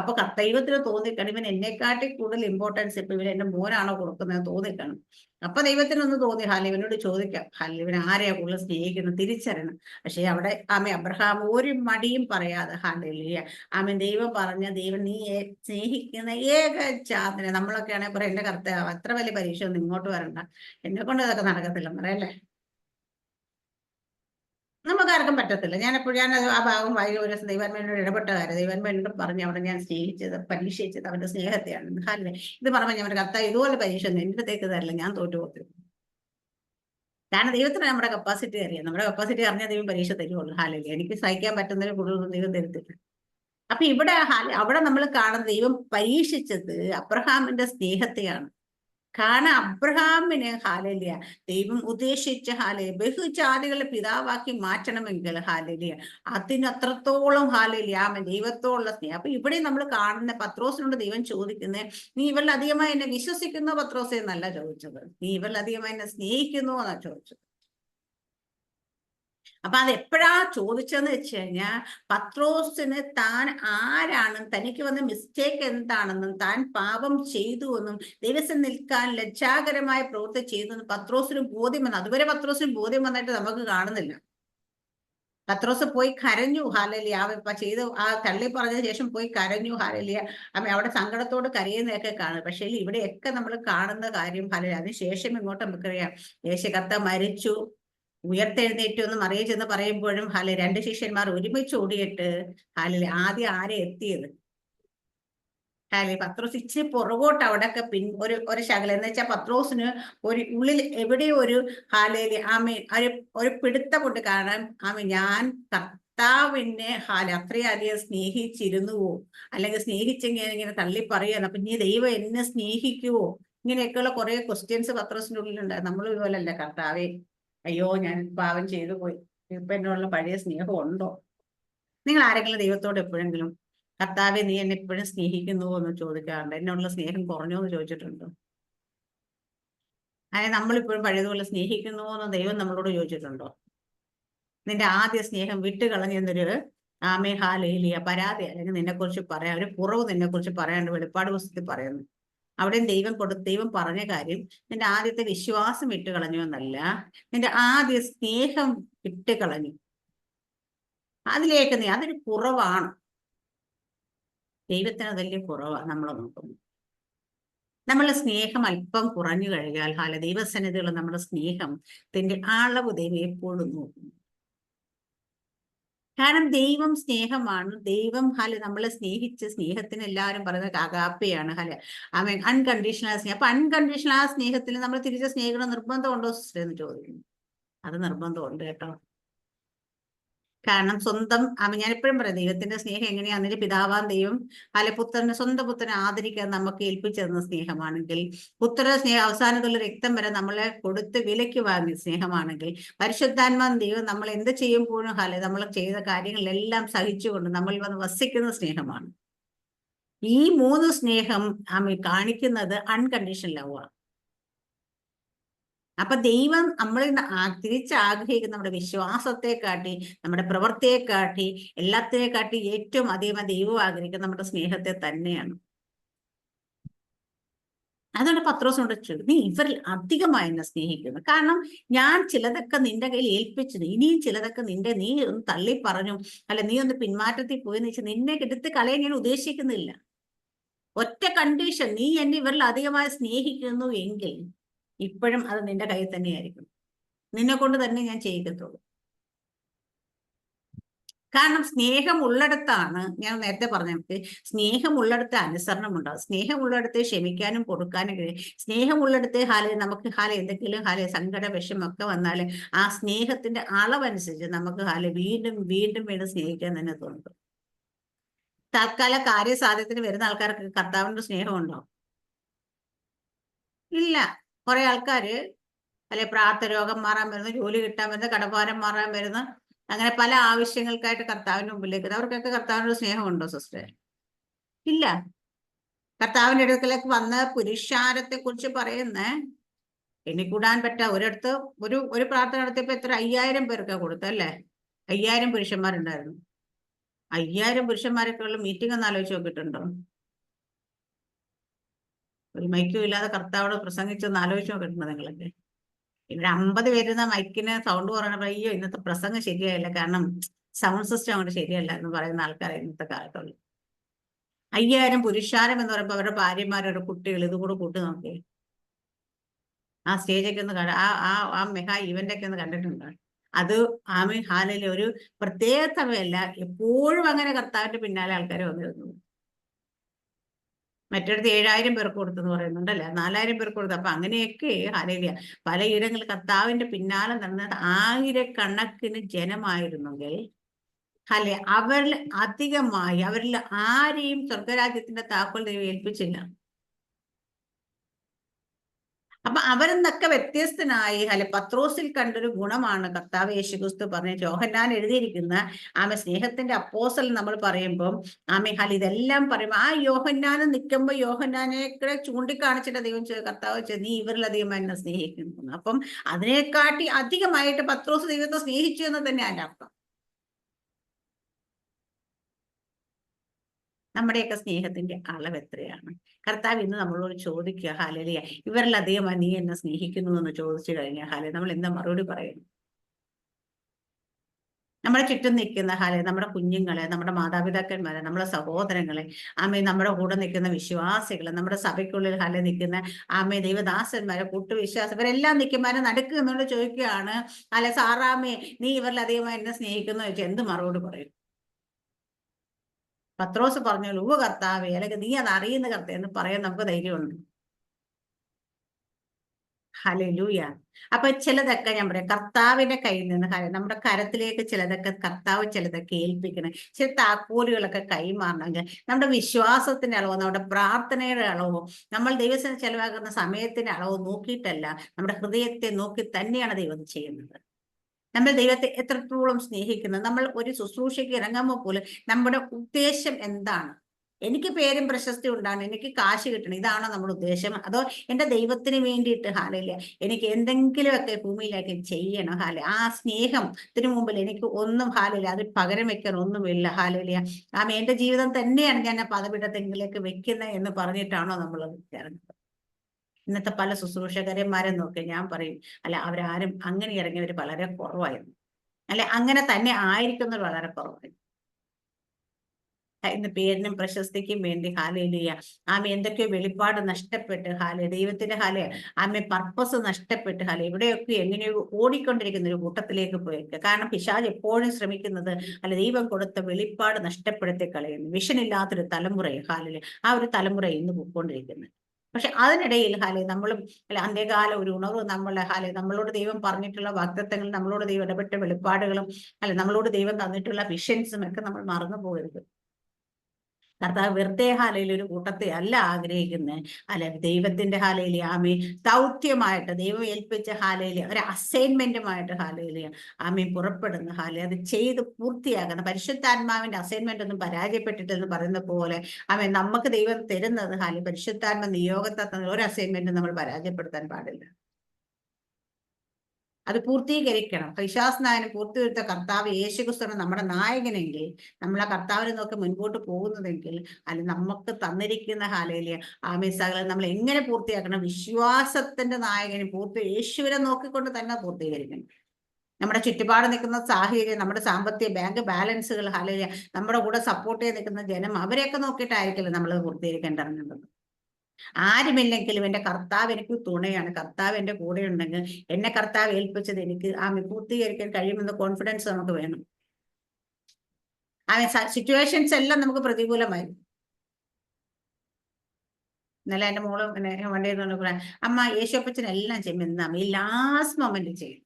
അപ്പൊ ദൈവത്തിന് തോന്നിക്കണം. ഇവൻ എന്നെക്കാട്ടി കൂടുതൽ ഇമ്പോർട്ടൻസ് ഇപ്പൊ ഇവൻ എന്റെ മോനാണോ കൊടുക്കുന്നത് തോന്നിക്കണം. അപ്പൊ ദൈവത്തിനൊന്ന് തോന്നി ഹാലിവിനോട് ചോദിക്കാം. ഹാല ഇവൻ ആരെയാ കൂടുതൽ സ്നേഹിക്കുന്നത്? തിരിച്ചറിയണം. പക്ഷെ അവിടെ ആമേ അബ്രഹാം ഒരു മടിയും പറയാതെ ഹാലിയ ആമേ ദൈവം പറഞ്ഞ ദൈവം നീ സ്നേഹിക്കുന്ന ഏക ചാതിനെ നമ്മളൊക്കെ ആണെങ്കിൽ എന്റെ കർത്താവ് അത്ര വലിയ പരീക്ഷ ഒന്നും ഇങ്ങോട്ട് വരണ്ട. എന്നെ കൊണ്ട് അതൊക്കെ നടക്കത്തില്ല. പറയല്ലേ? നമുക്കാർക്കും പറ്റത്തില്ല. ഞാൻ എപ്പോഴും ഞാൻ ആ ഭാഗം വായി ഒരു ദൈവാത്മനോട് ഇടപെട്ട കാര്യം പറഞ്ഞ് അവിടെ ഞാൻ സ്നേഹിച്ചത് പരീക്ഷിച്ചത് അവന്റെ സ്നേഹത്തെയാണ്. അല്ലേ ഇത് പറയുമ്പോൾ ഞാൻ കത്ത ഇതുപോലെ പരീക്ഷ ഒന്നും എന്റെ തേക്ക് തരില്ല. ഞാൻ തോറ്റു കാരണം ദൈവത്തിന് നമ്മുടെ കപ്പാസിറ്റി അറിയാം. നമ്മുടെ കപ്പാസിറ്റി അറിഞ്ഞാൽ ദൈവം പരീക്ഷ തരുവുള്ളൂ ഹാലല്ലേ എനിക്ക് സഹിക്കാൻ പറ്റുന്നതിന് കൂടുതലൊന്നും ദൈവം തരത്തില്ല. അപ്പൊ ഇവിടെ ഹാല അവിടെ നമ്മൾ കാണുന്ന ദൈവം പരീക്ഷിച്ചത് അബ്രഹാമിന്റെ സ്നേഹത്തെയാണ്. കാരണം അബ്രഹാമിന് ഹാലലിയ. ദൈവം ഉദ്ദേശിച്ച ഹാലയ ബഹുജാതികളെ പിതാവാക്കി മാറ്റണമെങ്കിൽ ഹാലലിയ. അതിനത്രത്തോളം ഹാലലിയ ആമൻ ദൈവത്തോടുള്ള സ്നേഹം. അപ്പൊ ഇവിടെ നമ്മൾ കാണുന്ന പത്രോസിനോട് ദൈവം ചോദിക്കുന്നത് നീ ഇവരിൽ അധികമായി എന്നെ വിശ്വസിക്കുന്നോ പത്രോസെ? എന്നല്ല ചോദിച്ചത്. നീ ഇവരിൽ അധികമായി എന്നെ സ്നേഹിക്കുന്നോ? എന്നാ ചോദിച്ചത്. അപ്പൊ അത് എപ്പോഴാ ചോദിച്ചതെന്ന് വെച്ച് കഴിഞ്ഞാൽ പത്രോസിന് താൻ ആരാണെന്നും തനിക്ക് വന്ന മിസ്റ്റേക്ക് എന്താണെന്നും താൻ പാപം ചെയ്തു എന്നും ദിവസം നിൽക്കാൻ ലജ്ജാകരമായ പ്രവൃത്തി ചെയ്തു എന്നും പത്രോസിന് ബോധ്യം വന്നു. അതുവരെ പത്രോസിന് ബോധ്യം വന്നിട്ട് നമുക്ക് കാണുന്നില്ല. പത്രോസ് പോയി കരഞ്ഞു ഹാലലിയ അവ ചെയ്ത് ആ തള്ളി പറഞ്ഞതിന് ശേഷം പോയി കരഞ്ഞു ഹാലലിയ. അമ്മ അവിടെ സങ്കടത്തോട് കരയുന്നതൊക്കെ കാണും. പക്ഷേ ഇവിടെയൊക്കെ നമ്മൾ കാണുന്ന കാര്യം ഹാലലിയ അതിന് ശേഷം ഇങ്ങോട്ട് നമുക്കറിയാം. യേശുകർത്ത മരിച്ചു. ഉയർത്തെഴുന്നേറ്റു ഒന്ന് മറിയ ചെന്ന് പറയുമ്പോഴും ഹാല രണ്ട് ശിഷ്യന്മാർ ഒരുമിച്ച് ഓടിയിട്ട് ഹാലിൽ ആദ്യം ആരെ എത്തിയത്? ഹാലി പത്രോസ് ഇച്ചിരി പുറകോട്ട് അവിടെയൊക്കെ പിൻ ഒരു ഒരു ശകലം. എന്ന് വെച്ചാൽ പത്രോസിന് ഒരു ഉള്ളിൽ എവിടെ ഒരു ഹാലയിൽ ആമി ഒരു ഒരു പിടുത്തമുണ്ട് കാരണം ആമി ഞാൻ കർത്താവിനെ ഹാല അത്രയധികം സ്നേഹിച്ചിരുന്നുവോ? അല്ലെങ്കിൽ സ്നേഹിച്ചെങ്കിൽ ഇങ്ങനെ തള്ളി പറയുന്നു അപ്പൊ നീ ദൈവം എന്നെ സ്നേഹിക്കുവോ? ഇങ്ങനെയൊക്കെയുള്ള കുറെ ക്വസ്റ്റ്യൻസ് പത്രോസിന്റെ ഉള്ളിലുണ്ട് നമ്മൾ ഇതുപോലല്ല. കർത്താവേ അയ്യോ ഞാൻ പാവം ചെയ്തു പോയി. ഇപ്പൊ എന്നോടുള്ള പഴയ സ്നേഹം ഉണ്ടോ നിങ്ങൾ ആരെങ്കിലും ദൈവത്തോട് എപ്പോഴെങ്കിലും കർത്താവെ നീ എന്നെ എപ്പോഴും സ്നേഹിക്കുന്നുവോ? എന്ന് ചോദിക്കാറുണ്ട്. എന്നോടുള്ള സ്നേഹം കുറഞ്ഞോ എന്ന് ചോദിച്ചിട്ടുണ്ടോ? അതായത് നമ്മളിപ്പോഴും പഴയതുപോലെ സ്നേഹിക്കുന്നുവോ എന്ന് ദൈവം നമ്മളോട് ചോദിച്ചിട്ടുണ്ടോ? നിന്റെ ആദ്യ സ്നേഹം വിട്ടുകളഞ്ഞെന്നൊരു ആമേ ഹാലേലിയ പരാതി അല്ലെങ്കിൽ നിന്നെക്കുറിച്ച് പറയാം ഒരു കുറവ് നിന്നെക്കുറിച്ച് പറയാണ്ട് വെളിപ്പാട് പുസ്തകത്തിൽ പറയുന്നു. അവിടെ ദൈവം കൊടു ദൈവം പറഞ്ഞ കാര്യം നിന്റെ ആദ്യത്തെ വിശ്വാസം വിട്ടുകളഞ്ഞു എന്നല്ല നിന്റെ ആദ്യ സ്നേഹം വിട്ടുകളഞ്ഞു അതിലേക്ക് നീ അതൊരു കുറവാണ്. ദൈവത്തിന് വലിയ കുറവാണ് നമ്മൾ നോക്കുന്നത്. നമ്മളെ സ്നേഹം അല്പം കുറഞ്ഞു കഴിഞ്ഞാൽ ഹാല ദൈവസന്നിധിയുള്ള നമ്മുടെ സ്നേഹം തന്റെ അളവ് ദൈവം എപ്പോഴും നോക്കുന്നു. കാരണം ദൈവം സ്നേഹമാണ്. ദൈവം ഹല നമ്മളെ സ്നേഹിച്ച് സ്നേഹത്തിന് എല്ലാവരും പറയുന്നത് അകാപ്പയാണ് ഹല. അവൻ അൺകണ്ടീഷണൽ സ്നേഹം അപ്പൊ അൺകണ്ടീഷണൽ ആ സ്നേഹത്തിൽ നമ്മൾ തിരിച്ച് സ്നേഹിക്കണം നിർബന്ധമുണ്ടോ സിസ്റ്റർ എന്ന് ചോദിക്കുന്നു. അത് നിർബന്ധമുണ്ട് കേട്ടോ. കാരണം സ്വന്തം ഞാൻ എപ്പോഴും പറയാം ദൈവത്തിന്റെ സ്നേഹം എങ്ങനെയാണ് പിതാവാൻ ദൈവം അല്ലെ പുത്രനെ സ്വന്തം പുത്രനെ ആദരിക്കാൻ നമുക്ക് ഏൽപ്പിച്ചു തന്ന സ്നേഹമാണെങ്കിൽ പുത്ര സ്നേഹം അവസാനത്തുള്ള രക്തം വരെ നമ്മളെ കൊടുത്ത് വിലയ്ക്ക് വാങ്ങിയ സ്നേഹമാണെങ്കിൽ പരിശുദ്ധാത്മാൻ ദൈവം നമ്മൾ എന്ത് ചെയ്യുമ്പോഴും അല്ലെ നമ്മൾ ചെയ്ത കാര്യങ്ങളെല്ലാം സഹിച്ചുകൊണ്ട് നമ്മൾ വന്ന് വസിക്കുന്ന സ്നേഹമാണ്. ഈ മൂന്ന് സ്നേഹം ആമി കാണിക്കുന്നത് അൺകണ്ടീഷണൽ ലവാണ് അപ്പൊ ദൈവം നമ്മൾ തിരിച്ചാഗ്രഹിക്കുന്ന നമ്മുടെ വിശ്വാസത്തെ കാട്ടി നമ്മുടെ പ്രവൃത്തിയെ കാട്ടി എല്ലാത്തിനെ കാട്ടി ഏറ്റവും അധികം ദൈവം ആഗ്രഹിക്കുന്ന നമ്മുടെ സ്നേഹത്തെ തന്നെയാണ്. അതുകൊണ്ട് പത്രോസിനോട് ചോദിച്ചു നീ ഇവരിൽ അധികമായി എന്നെ സ്നേഹിക്കുന്നു. കാരണം ഞാൻ ചിലതൊക്കെ നിന്റെ കയ്യിൽ ഏൽപ്പിച്ചു ഇനിയും ചിലതൊക്കെ നിന്റെ നീ ഒന്ന് തള്ളി പറഞ്ഞു അല്ല നീ ഒന്ന് പിന്മാറ്റത്തിൽ പോയെന്ന് വെച്ചാൽ നിന്നെ എടുത്ത് കളയാൻ ഞാൻ ഉദ്ദേശിക്കുന്നില്ല. ഒറ്റ കണ്ടീഷൻ നീ എന്നെ ഇവരിൽ അധികമായി സ്നേഹിക്കുന്നു എങ്കിൽ ഇപ്പോഴും അത് നിന്റെ കയ്യിൽ തന്നെയായിരിക്കും. നിന്നെ കൊണ്ട് തന്നെ ഞാൻ ചെയ്യിക്കത്തുള്ളൂ. കാരണം സ്നേഹം ഉള്ളിടത്താണ് ഞാൻ നേരത്തെ പറഞ്ഞ സ്നേഹം ഉള്ളിടത്ത് അനുസരണം ഉണ്ടാവും സ്നേഹം ഉള്ളിടത്ത് ക്ഷമിക്കാനും കൊടുക്കാനും കഴിയും. സ്നേഹം ഉള്ളിടത്ത് ഹാലെ നമുക്ക് ഹാലെ എന്തെങ്കിലും ഹാലെ സങ്കട വിഷമൊക്കെ വന്നാൽ ആ സ്നേഹത്തിന്റെ അളവനുസരിച്ച് നമുക്ക് ഹാലെ വീണ്ടും വീണ്ടും വീണ്ടും സ്നേഹിക്കാൻ തന്നെ തോന്നും. തൽക്കാല കാര്യസാധ്യത്തിന് വരുന്ന ആൾക്കാർക്ക് കർത്താവിന്റെ സ്നേഹമുണ്ടോ? ഇല്ല. കുറെ ആൾക്കാര് അല്ലെ പ്രാർത്ഥ രോഗം മാറാൻ വരുന്നു ജോലി കിട്ടാൻ വരുന്നു കടഭാരം മാറാൻ വരുന്നു. അങ്ങനെ പല ആവശ്യങ്ങൾക്കായിട്ട് കർത്താവിന്റെ മുമ്പിലേക്ക്. അവർക്കൊക്കെ കർത്താവിനോട് സ്നേഹമുണ്ടോ സിസ്റ്റർ ഇല്ല. കർത്താവിന്റെ അടുക്കലേക്ക് വന്ന പുരുഷാരത്തെ കുറിച്ച് പറയുന്ന എണ്ണിക്കൂടാൻ പറ്റാ. ഒരിടത്ത് ഒരു ഒരു പ്രാർത്ഥന നടത്തിയപ്പോ എത്ര അയ്യായിരം പേർക്കാ കൊടുത്തല്ലേ അയ്യായിരം പുരുഷന്മാരുണ്ടായിരുന്നു. അയ്യായിരം പുരുഷന്മാരൊക്കെ ഉള്ള മീറ്റിംഗ് ഒന്ന് ആലോചിച്ച് നോക്കിയിട്ടുണ്ടോ? ഒരു മൈക്കും ഇല്ലാതെ കർത്താവോട് പ്രസംഗിച്ചൊന്ന് ആലോചിച്ച് നോക്കിയിട്ടുണ്ട് നിങ്ങളൊക്കെ. ഇവിടെ അമ്പത് പേരുന്ന മൈക്കിന് സൗണ്ട് പറയണപ്പോ അയ്യോ ഇന്നത്തെ പ്രസംഗം ശരിയായില്ല. കാരണം സൗണ്ട് സിസ്റ്റം അങ്ങോട്ട് ശരിയല്ല എന്ന് പറയുന്ന ആൾക്കാരെ ഇന്നത്തെ കാലത്തുള്ളൂ. അയ്യായിരം പുരുഷാരം എന്ന് പറയുമ്പോൾ അവരുടെ ഭാര്യമാരുടെ കുട്ടികൾ ഇത് കൂടെ കൂട്ടി നോക്കി. ആ സ്റ്റേജൊക്കെ ഒന്ന് കണ്ട ആ ആ ആ മെഗാ ഒന്ന് കണ്ടിട്ടുണ്ട്? അത് ആമി ഹാലിലെ ഒരു പ്രത്യേക സമയമല്ല. എപ്പോഴും അങ്ങനെ കർത്താവിന്റെ പിന്നാലെ ആൾക്കാർ വന്നിരുന്നു. മറ്റിടത്ത് ഏഴായിരം പേർക്ക് കൊടുത്തെന്ന് പറയുന്നുണ്ടല്ലേ? നാലായിരം പേർക്ക് കൊടുത്തു. അപ്പൊ അങ്ങനെയൊക്കെ ഹലേലിയ പലയിടങ്ങളിൽ കർത്താവിന്റെ പിന്നാലെ നടന്നത് ആയിരക്കണക്കിന് ജനമായിരുന്നെങ്കിൽ അല്ലെ അവരിൽ അധികമായി അവരിൽ ആരെയും സ്വർഗരാജ്യത്തിന്റെ താക്കോൽ ദൈവം ഏൽപ്പിച്ചില്ല. അപ്പൊ അവരെന്നൊക്കെ വ്യത്യസ്തനായി അല്ലെ പത്രോസിൽ കണ്ടൊരു ഗുണമാണ് കർത്താവ് യേശുക്രിസ്തു പറഞ്ഞ ജോഹന്നാൻ എഴുതിയിരിക്കുന്ന ആമെ സ്നേഹത്തിന്റെ അപ്പോസൽ നമ്മൾ പറയുമ്പോൾ ആമെ ഹൽ ഇതെല്ലാം പറയുമ്പോൾ ആ യോഹന്നാന് നിൽക്കുമ്പോൾ യോഹന്നാനെ ചൂണ്ടിക്കാണിച്ചിട്ട് ദൈവം കർത്താവ് വെച്ചാൽ നീ ഇവരിലധികം എന്നെ സ്നേഹിക്കുന്നു. അപ്പം അതിനെക്കാട്ടി അധികമായിട്ട് പത്രോസ് ദൈവത്തെ സ്നേഹിച്ചു എന്ന് തന്നെ അതിന്റെ അർത്ഥം. നമ്മുടെയൊക്കെ സ്നേഹത്തിന്റെ അളവ് എത്രയാണ്? കർത്താവ് ഇന്ന് നമ്മളോട് ചോദിക്കുക ഹാലലിയ. ഇവരിൽ അധികമായി നീ എന്നെ സ്നേഹിക്കുന്നു എന്ന് ചോദിച്ചു കഴിഞ്ഞാൽ ഹാലെ നമ്മൾ എന്താ മറുപടി പറയുന്നു നമ്മുടെ ചുറ്റും നിൽക്കുന്ന ഹാലെ നമ്മുടെ കുഞ്ഞുങ്ങളെ നമ്മുടെ മാതാപിതാക്കന്മാരെ നമ്മുടെ സഹോദരങ്ങളെ ആമേ നമ്മുടെ കൂടെ നിൽക്കുന്ന വിശ്വാസികളെ നമ്മുടെ സഭയ്ക്കുള്ളിൽ ഹാലെ നിൽക്കുന്ന ആമേ ദൈവദാസന്മാരെ കൂട്ടുവിശ്വാസം ഇവരെല്ലാം നിൽക്കുമാരെ നടക്കുക എന്നോട് ചോദിക്കുകയാണ്. അല്ലെ സാറാമേ നീ ഇവരിലധികമായി എന്നെ സ്നേഹിക്കുന്നു ചോദിച്ചാൽ എന്ത് മറുപടി പറയും? പത്രോസ് പറഞ്ഞു ഉവ കർത്താവേ അല്ലെങ്കിൽ നീ അത് അറിയുന്ന കർത്ത എന്ന് പറയാൻ നമുക്ക് ധൈര്യമുണ്ട്. ഹലലൂയ അപ്പൊ ചിലതൊക്കെ ഞാൻ പറയാം കർത്താവിന്റെ കയ്യിൽ നിന്ന് നമ്മുടെ കരത്തിലേക്ക് ചിലതൊക്കെ കർത്താവ് ചിലതൊക്കെ ഏൽപ്പിക്കണം. ചില താക്കോലുകളൊക്കെ കൈമാറണമെങ്കിൽ നമ്മുടെ വിശ്വാസത്തിന്റെ അളവോ നമ്മുടെ പ്രാർത്ഥനയുടെ അളവോ നമ്മൾ ദൈവത്തിന് ചെലവാക്കുന്ന സമയത്തിന്റെ അളവോ നോക്കിയിട്ടല്ല നമ്മുടെ ഹൃദയത്തെ നോക്കി തന്നെയാണ് ദൈവം ചെയ്യുന്നത്. നമ്മൾ ദൈവത്തെ എത്രത്തോളം സ്നേഹിക്കുന്നത് നമ്മൾ ഒരു ശുശ്രൂഷയ്ക്ക് ഇറങ്ങുമ്പോൾ പോലും നമ്മുടെ ഉദ്ദേശം എന്താണ്? എനിക്ക് പേരും പ്രശസ്തി ഉണ്ടാണ് എനിക്ക് കാശ് കിട്ടണം. ഇതാണോ നമ്മുടെ ഉദ്ദേശം? അതോ എന്റെ ദൈവത്തിന് വേണ്ടിയിട്ട് ഹാലയില്ല എനിക്ക് എന്തെങ്കിലുമൊക്കെ ഭൂമിയിലേക്ക് ചെയ്യണം ഹാല. ആ സ്നേഹത്തിന് മുമ്പിൽ എനിക്ക് ഒന്നും ഹാലില്ല അത് പകരം വെക്കാൻ ഒന്നുമില്ല ഹാലില്ല ആ എന്റെ ജീവിതം തന്നെയാണ് ഞാൻ പദപീഠത്തെങ്കിലേക്ക് വെക്കുന്നത് എന്ന് പറഞ്ഞിട്ടാണോ നമ്മൾ ഇറങ്ങുന്നത്? ഇന്നത്തെ പല ശുശ്രൂഷകരന്മാരെ നോക്കി ഞാൻ പറയും അല്ല അവരാരും അങ്ങനെ ഇറങ്ങിയവർ വളരെ കുറവായിരുന്നു. അല്ലെ അങ്ങനെ തന്നെ ആയിരിക്കുന്നവർ വളരെ കുറവായിരുന്നു. ഇന്ന് പേരിനും പ്രശസ്തിക്കും വേണ്ടി ഹാലയിലിയ ആമ എന്തൊക്കെയോ വെളിപ്പാട് നഷ്ടപ്പെട്ട് ഹാല ദൈവത്തിന്റെ ഹാല. ആമ പർപ്പസ് നഷ്ടപ്പെട്ട് ഹാല. ഇവിടെയൊക്കെ എങ്ങനെയോ ഓടിക്കൊണ്ടിരിക്കുന്ന ഒരു കൂട്ടത്തിലേക്ക് പോയേക്കുക കാരണം പിശാജ് എപ്പോഴും ശ്രമിക്കുന്നത് അല്ല ദൈവം കൊടുത്ത വെളിപ്പാട് നഷ്ടപ്പെടുത്തി കളയുന്നു. വിഷനില്ലാത്തൊരു തലമുറയെ ഹാലിൽ ആ ഒരു തലമുറ ഇന്ന് പോയിക്കൊണ്ടിരിക്കുന്നത് പക്ഷെ അതിനിടയിൽ ഹാലെ നമ്മളും അല്ലെ അന്ത്യകാല ഒരു ഉണർവ് നമ്മളെ ഹാലെ നമ്മളോട് ദൈവം പറഞ്ഞിട്ടുള്ള വാഗ്ദത്തങ്ങൾ നമ്മളോട് ദൈവം ഇടപെട്ട വെളിപ്പാടുകളും അല്ലെ നമ്മളോട് ദൈവം തന്നിട്ടുള്ള വിഷൻസും ഒക്കെ നമ്മൾ മറന്നു പോകരുത് കർത്താവ് വെറുതെ ഹാലയിൽ ഒരു കൂട്ടത്തെ അല്ല ആഗ്രഹിക്കുന്നത് അല്ല ദൈവത്തിന്റെ ഹാലയിൽ ആമി ദൗത്യമായിട്ട് ദൈവം ഏൽപ്പിച്ച ഹാലയിൽ ഒരു അസൈൻമെന്റുമായിട്ട് ഹാലയിൽ ആമി പുറപ്പെടുന്ന ഹാല അത് ചെയ്ത് പൂർത്തിയാക്കുന്ന പരിശുദ്ധാത്മാവിന്റെ അസൈൻമെന്റ് ഒന്നും പരാജയപ്പെട്ടിട്ടെന്ന് പറയുന്ന പോലെ ആമി നമുക്ക് ദൈവം തരുന്നത് ഹാലി പരിശുദ്ധാത്മ നിയോഗത്തെ ഒരു അസൈൻമെന്റും നമ്മൾ പരാജയപ്പെടുത്താൻ പാടില്ല. അത് പൂർത്തീകരിക്കണം. കൃഷാസ്നായനം പൂർത്തീകരിച്ച കർത്താവ് യേശുക്രിസ്തുവാണ് നമ്മുടെ നായകനെങ്കിൽ നമ്മൾ ആ കർത്താവിനെ നോക്കി മുൻപോട്ട് പോകുന്നതെങ്കിൽ അല്ല നമുക്ക് തന്നിരിക്കുന്ന ഹാലയിൽ ആ മിസാകളെ നമ്മൾ എങ്ങനെ പൂർത്തിയാക്കണം? വിശ്വാസത്തിന്റെ നായകനെ പൂർത്തി യേശുവിനെ നോക്കിക്കൊണ്ട് തന്നെ പൂർത്തീകരിക്കണം. നമ്മുടെ ചുറ്റുപാട് നിൽക്കുന്ന സാഹചര്യം നമ്മുടെ സാമ്പത്തിക ബാങ്ക് ബാലൻസുകൾ ഹാലയിലെ നമ്മുടെ കൂടെ സപ്പോർട്ട് ചെയ്ത് നിൽക്കുന്ന ജനം അവരെയൊക്കെ നോക്കിയിട്ടായിരിക്കില്ല നമ്മൾ പൂർത്തീകരിക്കേണ്ടി ഇറങ്ങേണ്ടത് ആരുമില്ലെങ്കിലും എന്റെ കർത്താവ് എനിക്ക് തുണയാണ്. കർത്താവ് എന്റെ കൂടെ ഉണ്ടെങ്കിൽ എന്നെ കർത്താവ് ഏൽപ്പിച്ചത് എനിക്ക് ആമി പൂർത്തീകരിക്കാൻ കഴിയുമെന്ന കോൺഫിഡൻസ് നമുക്ക് വേണം. ആമി സിറ്റുവേഷൻസ് എല്ലാം നമുക്ക് പ്രതികൂലമായി ഇന്നലെ എന്റെ മോൾ പിന്നെ നിന്ന് പറയാം അമ്മ യേശോപ്പച്ചൻ എല്ലാം ചെയ്യും. എന്നാ ഈ ലാസ്റ്റ് മൊമെന്റ് ചെയ്യും.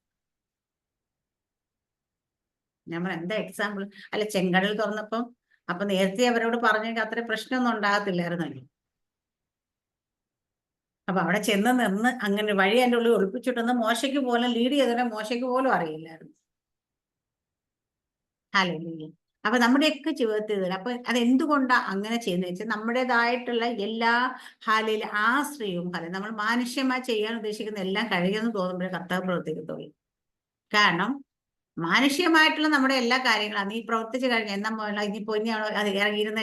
നമ്മൾ എന്താ എക്സാമ്പിൾ അല്ല ചെങ്കടൽ തുറന്നപ്പം അപ്പൊ നേരത്തെ അവരോട് പറഞ്ഞെങ്കിൽ അത്ര പ്രശ്നമൊന്നും ഉണ്ടാകത്തില്ലായിരുന്നല്ലോ. അപ്പൊ അവിടെ ചെന്ന് നിന്ന് അങ്ങനെ വഴി എന്റെ ഉള്ളിൽ ഒളിപ്പിച്ചിട്ടൊന്ന് മോശയ്ക്ക് പോലും ലീഡ് ചെയ്തതിനെ മോശയ്ക്ക് പോലും അറിയില്ലായിരുന്നു. ഹല്ലേലൂയ അപ്പൊ നമ്മുടെയൊക്കെ ജീവിതത്തിൽ ഇത് അപ്പൊ അത് എന്തുകൊണ്ടാ അങ്ങനെ ചെയ്യുന്നത് വെച്ചാൽ നമ്മുടേതായിട്ടുള്ള എല്ലാ ഹാലയിൽ സ്ത്രീയും ഹല നമ്മൾ മാനുഷ്യമായി ചെയ്യാൻ ഉദ്ദേശിക്കുന്ന എല്ലാം കഴിയുന്ന തോന്നുമ്പോഴേ കർത്താവ് പ്രവർത്തിക്കത്തുള്ളൂ. കാരണം മാനുഷ്യമായിട്ടുള്ള നമ്മുടെ എല്ലാ കാര്യങ്ങളും നീ പ്രവർത്തിച്ചു കഴിഞ്ഞാൽ എന്നാ ഇനി ഇനി അത് ഇറങ്ങിയിരുന്ന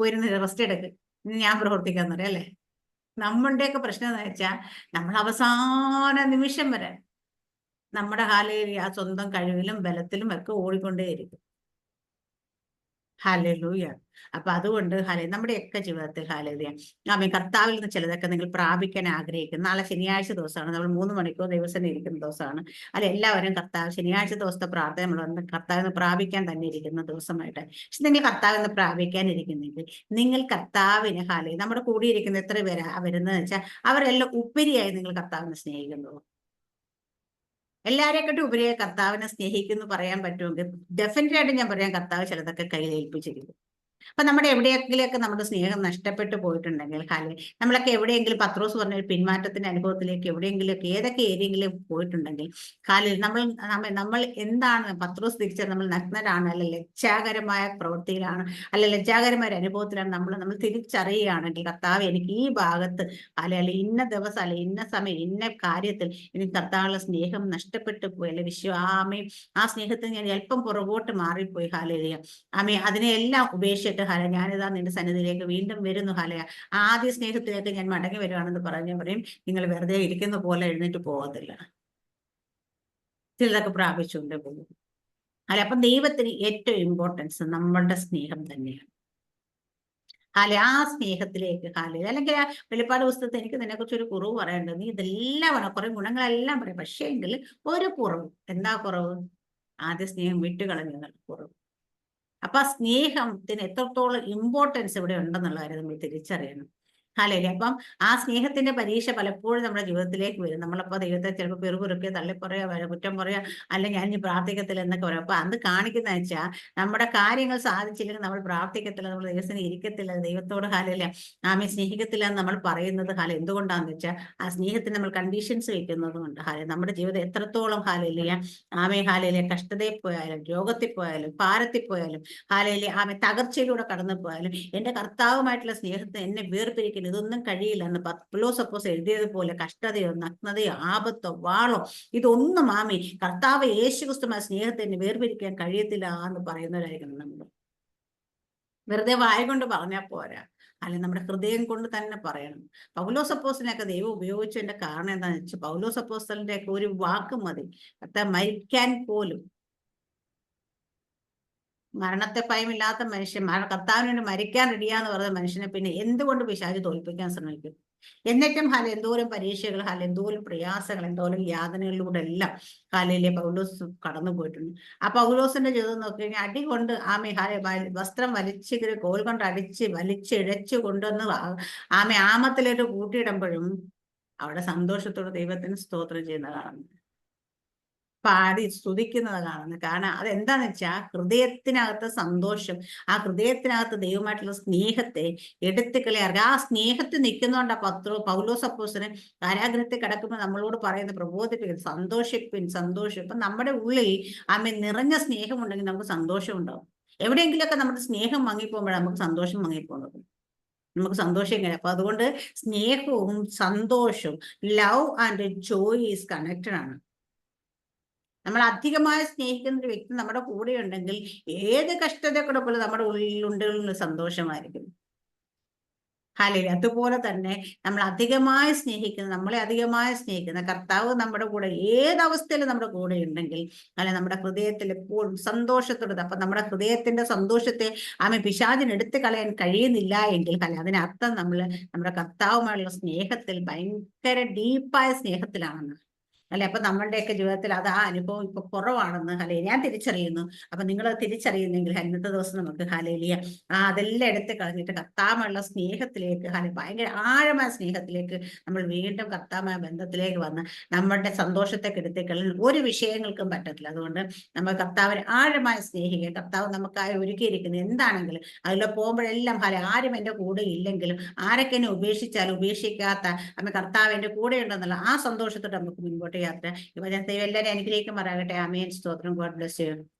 പോയിരുന്ന റെസ്റ്റ് എടുക്ക്. ഇനി ഞാൻ പ്രവർത്തിക്കാന്ന് പറയാം അല്ലേ? നമ്മുടെയൊക്കെ പ്രശ്നം എന്ന് വെച്ചാൽ നമ്മൾ അവസാന നിമിഷം വരെ നമ്മുടെ ഹാലയിൽ ആ സ്വന്തം കഴിവിലും ബലത്തിലും ഒക്കെ ഓടിക്കൊണ്ടേയിരിക്കും. ഹാലലൂയ അപ്പൊ അതുകൊണ്ട് ഹല നമ്മുടെയൊക്കെ ജീവിതത്തിൽ ഹലലിയ ആമേ കർത്താവിൽ നിന്ന് ചിലതൊക്കെ നിങ്ങൾ പ്രാപിക്കാൻ ആഗ്രഹിക്കുന്നു. നാളെ ശനിയാഴ്ച ദിവസമാണ്. നമ്മൾ മൂന്ന് മണിക്കൂർ ദിവസം ഇരിക്കുന്ന ദിവസമാണ്. അല്ല എല്ലാവരും കർത്താവ് ശനിയാഴ്ച ദിവസത്തെ പ്രാർത്ഥന നമ്മൾ വന്ന് കർത്താവിൽ നിന്ന് പ്രാപിക്കാൻ തന്നെ ഇരിക്കുന്ന ദിവസമായിട്ട്. പക്ഷെ നിങ്ങൾ കർത്താവിൽ നിന്ന് പ്രാപിക്കാൻ ഇരിക്കുന്നെങ്കിൽ നിങ്ങൾ കർത്താവിനെ ഹാലി നമ്മുടെ കൂടിയിരിക്കുന്ന എത്ര പേരാ വരുന്നത് വെച്ചാൽ അവരെല്ലാം ഉപരിയായി നിങ്ങൾ കർത്താവിനെ സ്നേഹിക്കുന്നു എല്ലാരെക്കാട്ടും ഉപരിയായി കർത്താവിനെ സ്നേഹിക്കുന്നു പറയാൻ പറ്റുമെങ്കിൽ ഡെഫിനറ്റ് ആയിട്ട് ഞാൻ പറയാം കർത്താവ് ചിലതൊക്കെ കയ്യിൽ അപ്പൊ നമ്മുടെ എവിടെയെങ്കിലുമൊക്കെ നമ്മുടെ സ്നേഹം നഷ്ടപ്പെട്ടു പോയിട്ടുണ്ടെങ്കിൽ ഹാലെ നമ്മളൊക്കെ എവിടെയെങ്കിലും പത്രോസ് പറഞ്ഞ ഒരു പിന്മാറ്റത്തിന്റെ അനുഭവത്തിലേക്ക് എവിടെയെങ്കിലുമൊക്കെ ഏതൊക്കെ ഏരിയെങ്കിലും പോയിട്ടുണ്ടെങ്കിൽ കാലിൽ നമ്മൾ നമ്മ- നമ്മൾ എന്താണ് പത്രോസ് തിരിച്ചത് നമ്മൾ നഗ്നരാണ് അല്ലെ ലജ്ജാകരമായ പ്രവൃത്തിയിലാണ് അല്ലെ ലജ്ജാകരമായ ഒരു അനുഭവത്തിലാണ് നമ്മൾ നമ്മൾ തിരിച്ചറിയുകയാണെങ്കിൽ കർത്താവ് എനിക്ക് ഈ ഭാഗത്ത് അല്ലെ അല്ലെ ഇന്ന ദിവസം അല്ലെ ഇന്ന സമയം ഇന്ന കാര്യത്തിൽ എനിക്ക് കർത്താവുള്ള സ്നേഹം നഷ്ടപ്പെട്ടു പോയി അല്ലെ വിശ്വാമയും ആ സ്നേഹത്തിൽ ഞാൻ അല്പം പുറകോട്ട് മാറിപ്പോയി ഹാലയ ആമേ അതിനെ എല്ലാം ഉപേക്ഷിച്ചിട്ട് ഹല ഞാനിതാ നിന്റെ സന്നിധിയിലേക്ക് വീണ്ടും വരുന്നു ഹലയ ആദ്യ സ്നേഹത്തിലേക്ക് ഞാൻ മടങ്ങി വരുവാണെന്ന് പറഞ്ഞു പറയും നിങ്ങൾ വെറുതെ ഇരിക്കുന്ന പോലെ എഴുന്നേറ്റ് പോകത്തില്ല. ചിലതൊക്കെ പ്രാപിച്ചുകൊണ്ട് പോകും. അല്ല അപ്പം ദൈവത്തിന് ഏറ്റവും ഇമ്പോർട്ടൻസ് നമ്മളുടെ സ്നേഹം തന്നെയാണ്. ഹാലെ ആ സ്നേഹത്തിലേക്ക് ഹാലെ അല്ലെങ്കിൽ ആ വെളിപ്പാട് പുസ്തകത്തിൽ എനിക്ക് നിന്നെ കുറിച്ച് ഒരു കുറവ് പറയേണ്ടത് നീ ഇതെല്ലാം വേണം കുറെ ഗുണങ്ങളെല്ലാം പറയും പക്ഷേ എങ്കിൽ ഒരു കുറവ്. എന്താ കുറവ്? ആദ്യ സ്നേഹം വിട്ടുകളഞ്ഞ കുറവ്. അപ്പൊ ആ സ്നേഹത്തിന് എത്രത്തോളം ഇമ്പോർട്ടൻസ് ഇവിടെ ഉണ്ടെന്നുള്ള കാര്യം നമ്മൾ തിരിച്ചറിയണം. ഹാലല്ലേ അപ്പം ആ സ്നേഹത്തിന്റെ പരീക്ഷ പലപ്പോഴും നമ്മുടെ ജീവിതത്തിലേക്ക് വരും. നമ്മളപ്പോ ദൈവത്തെ ചിലപ്പോൾ പെറുപെറുക്കെ തള്ളിപ്പറയാ വര- കുറ്റം പറയുക അല്ല ഞാൻ ഇനി പ്രാർത്ഥിക്കത്തില്ല എന്നൊക്കെ പറയും. അപ്പൊ അത് കാണിക്കുന്ന വെച്ചാൽ നമ്മുടെ കാര്യങ്ങൾ സാധിച്ചില്ലെങ്കിൽ നമ്മൾ പ്രാർത്ഥിക്കത്തില്ല നമ്മൾ ദൈവത്തിന് ഇരിക്കത്തില്ല ദൈവത്തോട് ഹാലല്ല ആമെ സ്നേഹിക്കത്തില്ല എന്ന് നമ്മൾ പറയുന്നത് ഹാല എന്തുകൊണ്ടാന്ന് വെച്ചാൽ ആ സ്നേഹത്തിന് നമ്മൾ കണ്ടീഷൻസ് വെക്കുന്നത് കൊണ്ട് ഹാല നമ്മുടെ ജീവിതം എത്രത്തോളം ഹാലയില്ല ആമേ ഹാലയിലെ കഷ്ടതയിൽ പോയാലും രോഗത്തിൽ പോയാലും ഭാരത്തിൽ പോയാലും ഹാലയിലെ ആമെ തകർച്ചയിലൂടെ കടന്നു പോയാലും എന്റെ കർത്താവുമായിട്ടുള്ള സ്നേഹത്തെ എന്നെ വേർപിരിക്കൽ ഇതൊന്നും കഴിയില്ല എന്ന് പത്ലോ സപ്പോസ് എഴുതിയതുപോലെ കഷ്ടതയോ നഗ്നതയോ ആപത്തോ വാളോ ഇതൊന്നും ആമി കർത്താവ് യേശുക്രിസ്തുമായ സ്നേഹത്തെ എന്നെ വേർപിരിക്കാൻ കഴിയത്തില്ല എന്ന് പറയുന്നവരായിരിക്കണം നമ്മൾ വെറുതെ വായ കൊണ്ട് പറഞ്ഞാൽ പോരാ. അല്ലെ നമ്മുടെ ഹൃദയം കൊണ്ട് തന്നെ പറയണം. പൗലോസ് അപ്പോസ്റ്റലിനെയൊക്കെ ദൈവം ഉപയോഗിച്ചതിന്റെ കാരണം എന്താണെന്ന് വെച്ചാൽ പൗലോസ് ഒക്കെ ഒരു വാക്ക് മതി. അത്ര മരിക്കാൻ പോലും മരണത്തെ ഭയമില്ലാത്ത മനുഷ്യൻ കർത്താവിനോട് മരിക്കാൻ റെഡിയാന്ന് പറഞ്ഞ മനുഷ്യനെ പിന്നെ എന്തുകൊണ്ട് പിശാച് തോൽപ്പിക്കാൻ ശ്രമിക്കും? എന്നിട്ടും ഹാല എന്തോരം പരീക്ഷകൾ ഹാല എന്തോരം പ്രയാസങ്ങൾ എന്തോരം യാതനകളിലൂടെ എല്ലാം ഹാലയിലെ പൗലോസ് കടന്നു പോയിട്ടുണ്ട്. ആ പൗലോസിന്റെ ജീവിതം നോക്കി കഴിഞ്ഞാൽ അടി കൊണ്ട് ആമെ ഹാലെ വസ്ത്രം വലിച്ച് കോൽ കൊണ്ട് അടിച്ച് വലിച്ചിഴച്ച് കൊണ്ടുവന്ന് ആമെ ആമത്തിലേക്ക് കൂട്ടിയിടുമ്പോഴും അവിടെ സന്തോഷത്തോടെ ദൈവത്തിന് സ്തോത്രം ചെയ്യുന്നതാണ്. പാടി സ്തുതിക്കുന്നത് കാണുന്നത്. കാരണം അതെന്താന്ന് വെച്ചാൽ ഹൃദയത്തിനകത്ത് സന്തോഷം ആ ഹൃദയത്തിനകത്ത് ദൈവമായിട്ടുള്ള സ്നേഹത്തെ എടുത്തു അറിയാം ആ സ്നേഹത്തിൽ നിൽക്കുന്നതുകൊണ്ട് പത്രോ പൗലോ സപ്പോസിന് കാരാഗ്രഹത്തിൽ കിടക്കുമ്പോൾ നമ്മളോട് പറയുന്ന പ്രബോധിപ്പിക്കും സന്തോഷിപ്പിൻ സന്തോഷം. ഇപ്പൊ നമ്മുടെ ഉള്ളിൽ ആമെ നിറഞ്ഞ സ്നേഹമുണ്ടെങ്കിൽ നമുക്ക് സന്തോഷം ഉണ്ടാവും എവിടെയെങ്കിലുമൊക്കെ നമ്മുടെ സ്നേഹം മങ്ങിപ്പോകുമ്പോഴാണ് നമുക്ക് സന്തോഷം മങ്ങിപ്പോകുന്നത്. നമുക്ക് സന്തോഷം കഴിയും അപ്പൊ അതുകൊണ്ട് സ്നേഹവും സന്തോഷവും love and joy is connected ആണ്. നമ്മൾ അധികമായി സ്നേഹിക്കുന്ന ഒരു വ്യക്തി നമ്മുടെ കൂടെ ഉണ്ടെങ്കിൽ ഏത് കഷ്ടതയുടെ പോലും നമ്മുടെ ഉള്ളിലുണ്ടെങ്കിൽ സന്തോഷമായിരിക്കും. ഹാലയിൽ അതുപോലെ തന്നെ നമ്മൾ അധികമായി സ്നേഹിക്കുന്ന നമ്മളെ അധികമായി സ്നേഹിക്കുന്ന കർത്താവ് നമ്മുടെ കൂടെ ഏത് അവസ്ഥയിലും നമ്മുടെ കൂടെ ഉണ്ടെങ്കിൽ അല്ലെ നമ്മുടെ ഹൃദയത്തിൽ എപ്പോഴും സന്തോഷത്തോടെ അപ്പൊ നമ്മുടെ ഹൃദയത്തിന്റെ സന്തോഷത്തെ ആമെ പിശാചിന് കളയാൻ കഴിയുന്നില്ല എങ്കിൽ അല്ലെ അതിനർത്ഥം നമ്മൾ നമ്മുടെ കർത്താവുമായുള്ള സ്നേഹത്തിൽ ഭയങ്കര ഡീപ്പായ സ്നേഹത്തിലാണെന്ന് അല്ലെ? അപ്പൊ നമ്മളുടെയൊക്കെ ജീവിതത്തിൽ അത് ആ അനുഭവം ഇപ്പൊ കുറവാണെന്ന് ഹലേ ഞാൻ തിരിച്ചറിയുന്നു. അപ്പൊ നിങ്ങൾ തിരിച്ചറിയുന്നെങ്കിൽ ഇന്നത്തെ ദിവസം നമുക്ക് ഹലേലിയ ആ അതെല്ലാം എടുത്ത് കളഞ്ഞിട്ട് കർത്താമുള്ള സ്നേഹത്തിലേക്ക് ഹലെ ഭയങ്കര ആഴമായ സ്നേഹത്തിലേക്ക് നമ്മൾ വീണ്ടും കർത്താമായ ബന്ധത്തിലേക്ക് വന്ന് നമ്മളുടെ സന്തോഷത്തെ കെടുത്തിക്കളിൽ ഒരു വിഷയങ്ങൾക്കും പറ്റത്തില്ല. അതുകൊണ്ട് നമ്മൾ കർത്താവിനെ ആഴമായി സ്നേഹിക്കുക കർത്താവ് നമുക്കായി ഒരുക്കിയിരിക്കുന്നത് എന്താണെങ്കിലും അതിലെ പോകുമ്പോഴെല്ലാം ഹലെ ആരും എന്റെ കൂടെ ഇല്ലെങ്കിലും ആരൊക്കെ എന്നെ ഉപേക്ഷിച്ചാലും ഉപേക്ഷിക്കാത്ത അമ്മ കർത്താവ് എന്റെ കൂടെ ഉണ്ടെന്നുള്ള ആ സന്തോഷത്തോടെ നമുക്ക് മുൻപോട്ട് യാത്ര. ഈ വചനത്തെ എല്ലാവരും അനുഗ്രഹിക്കുമാറാകട്ടെ. അമേൻ സ്തോത്രം. God bless you.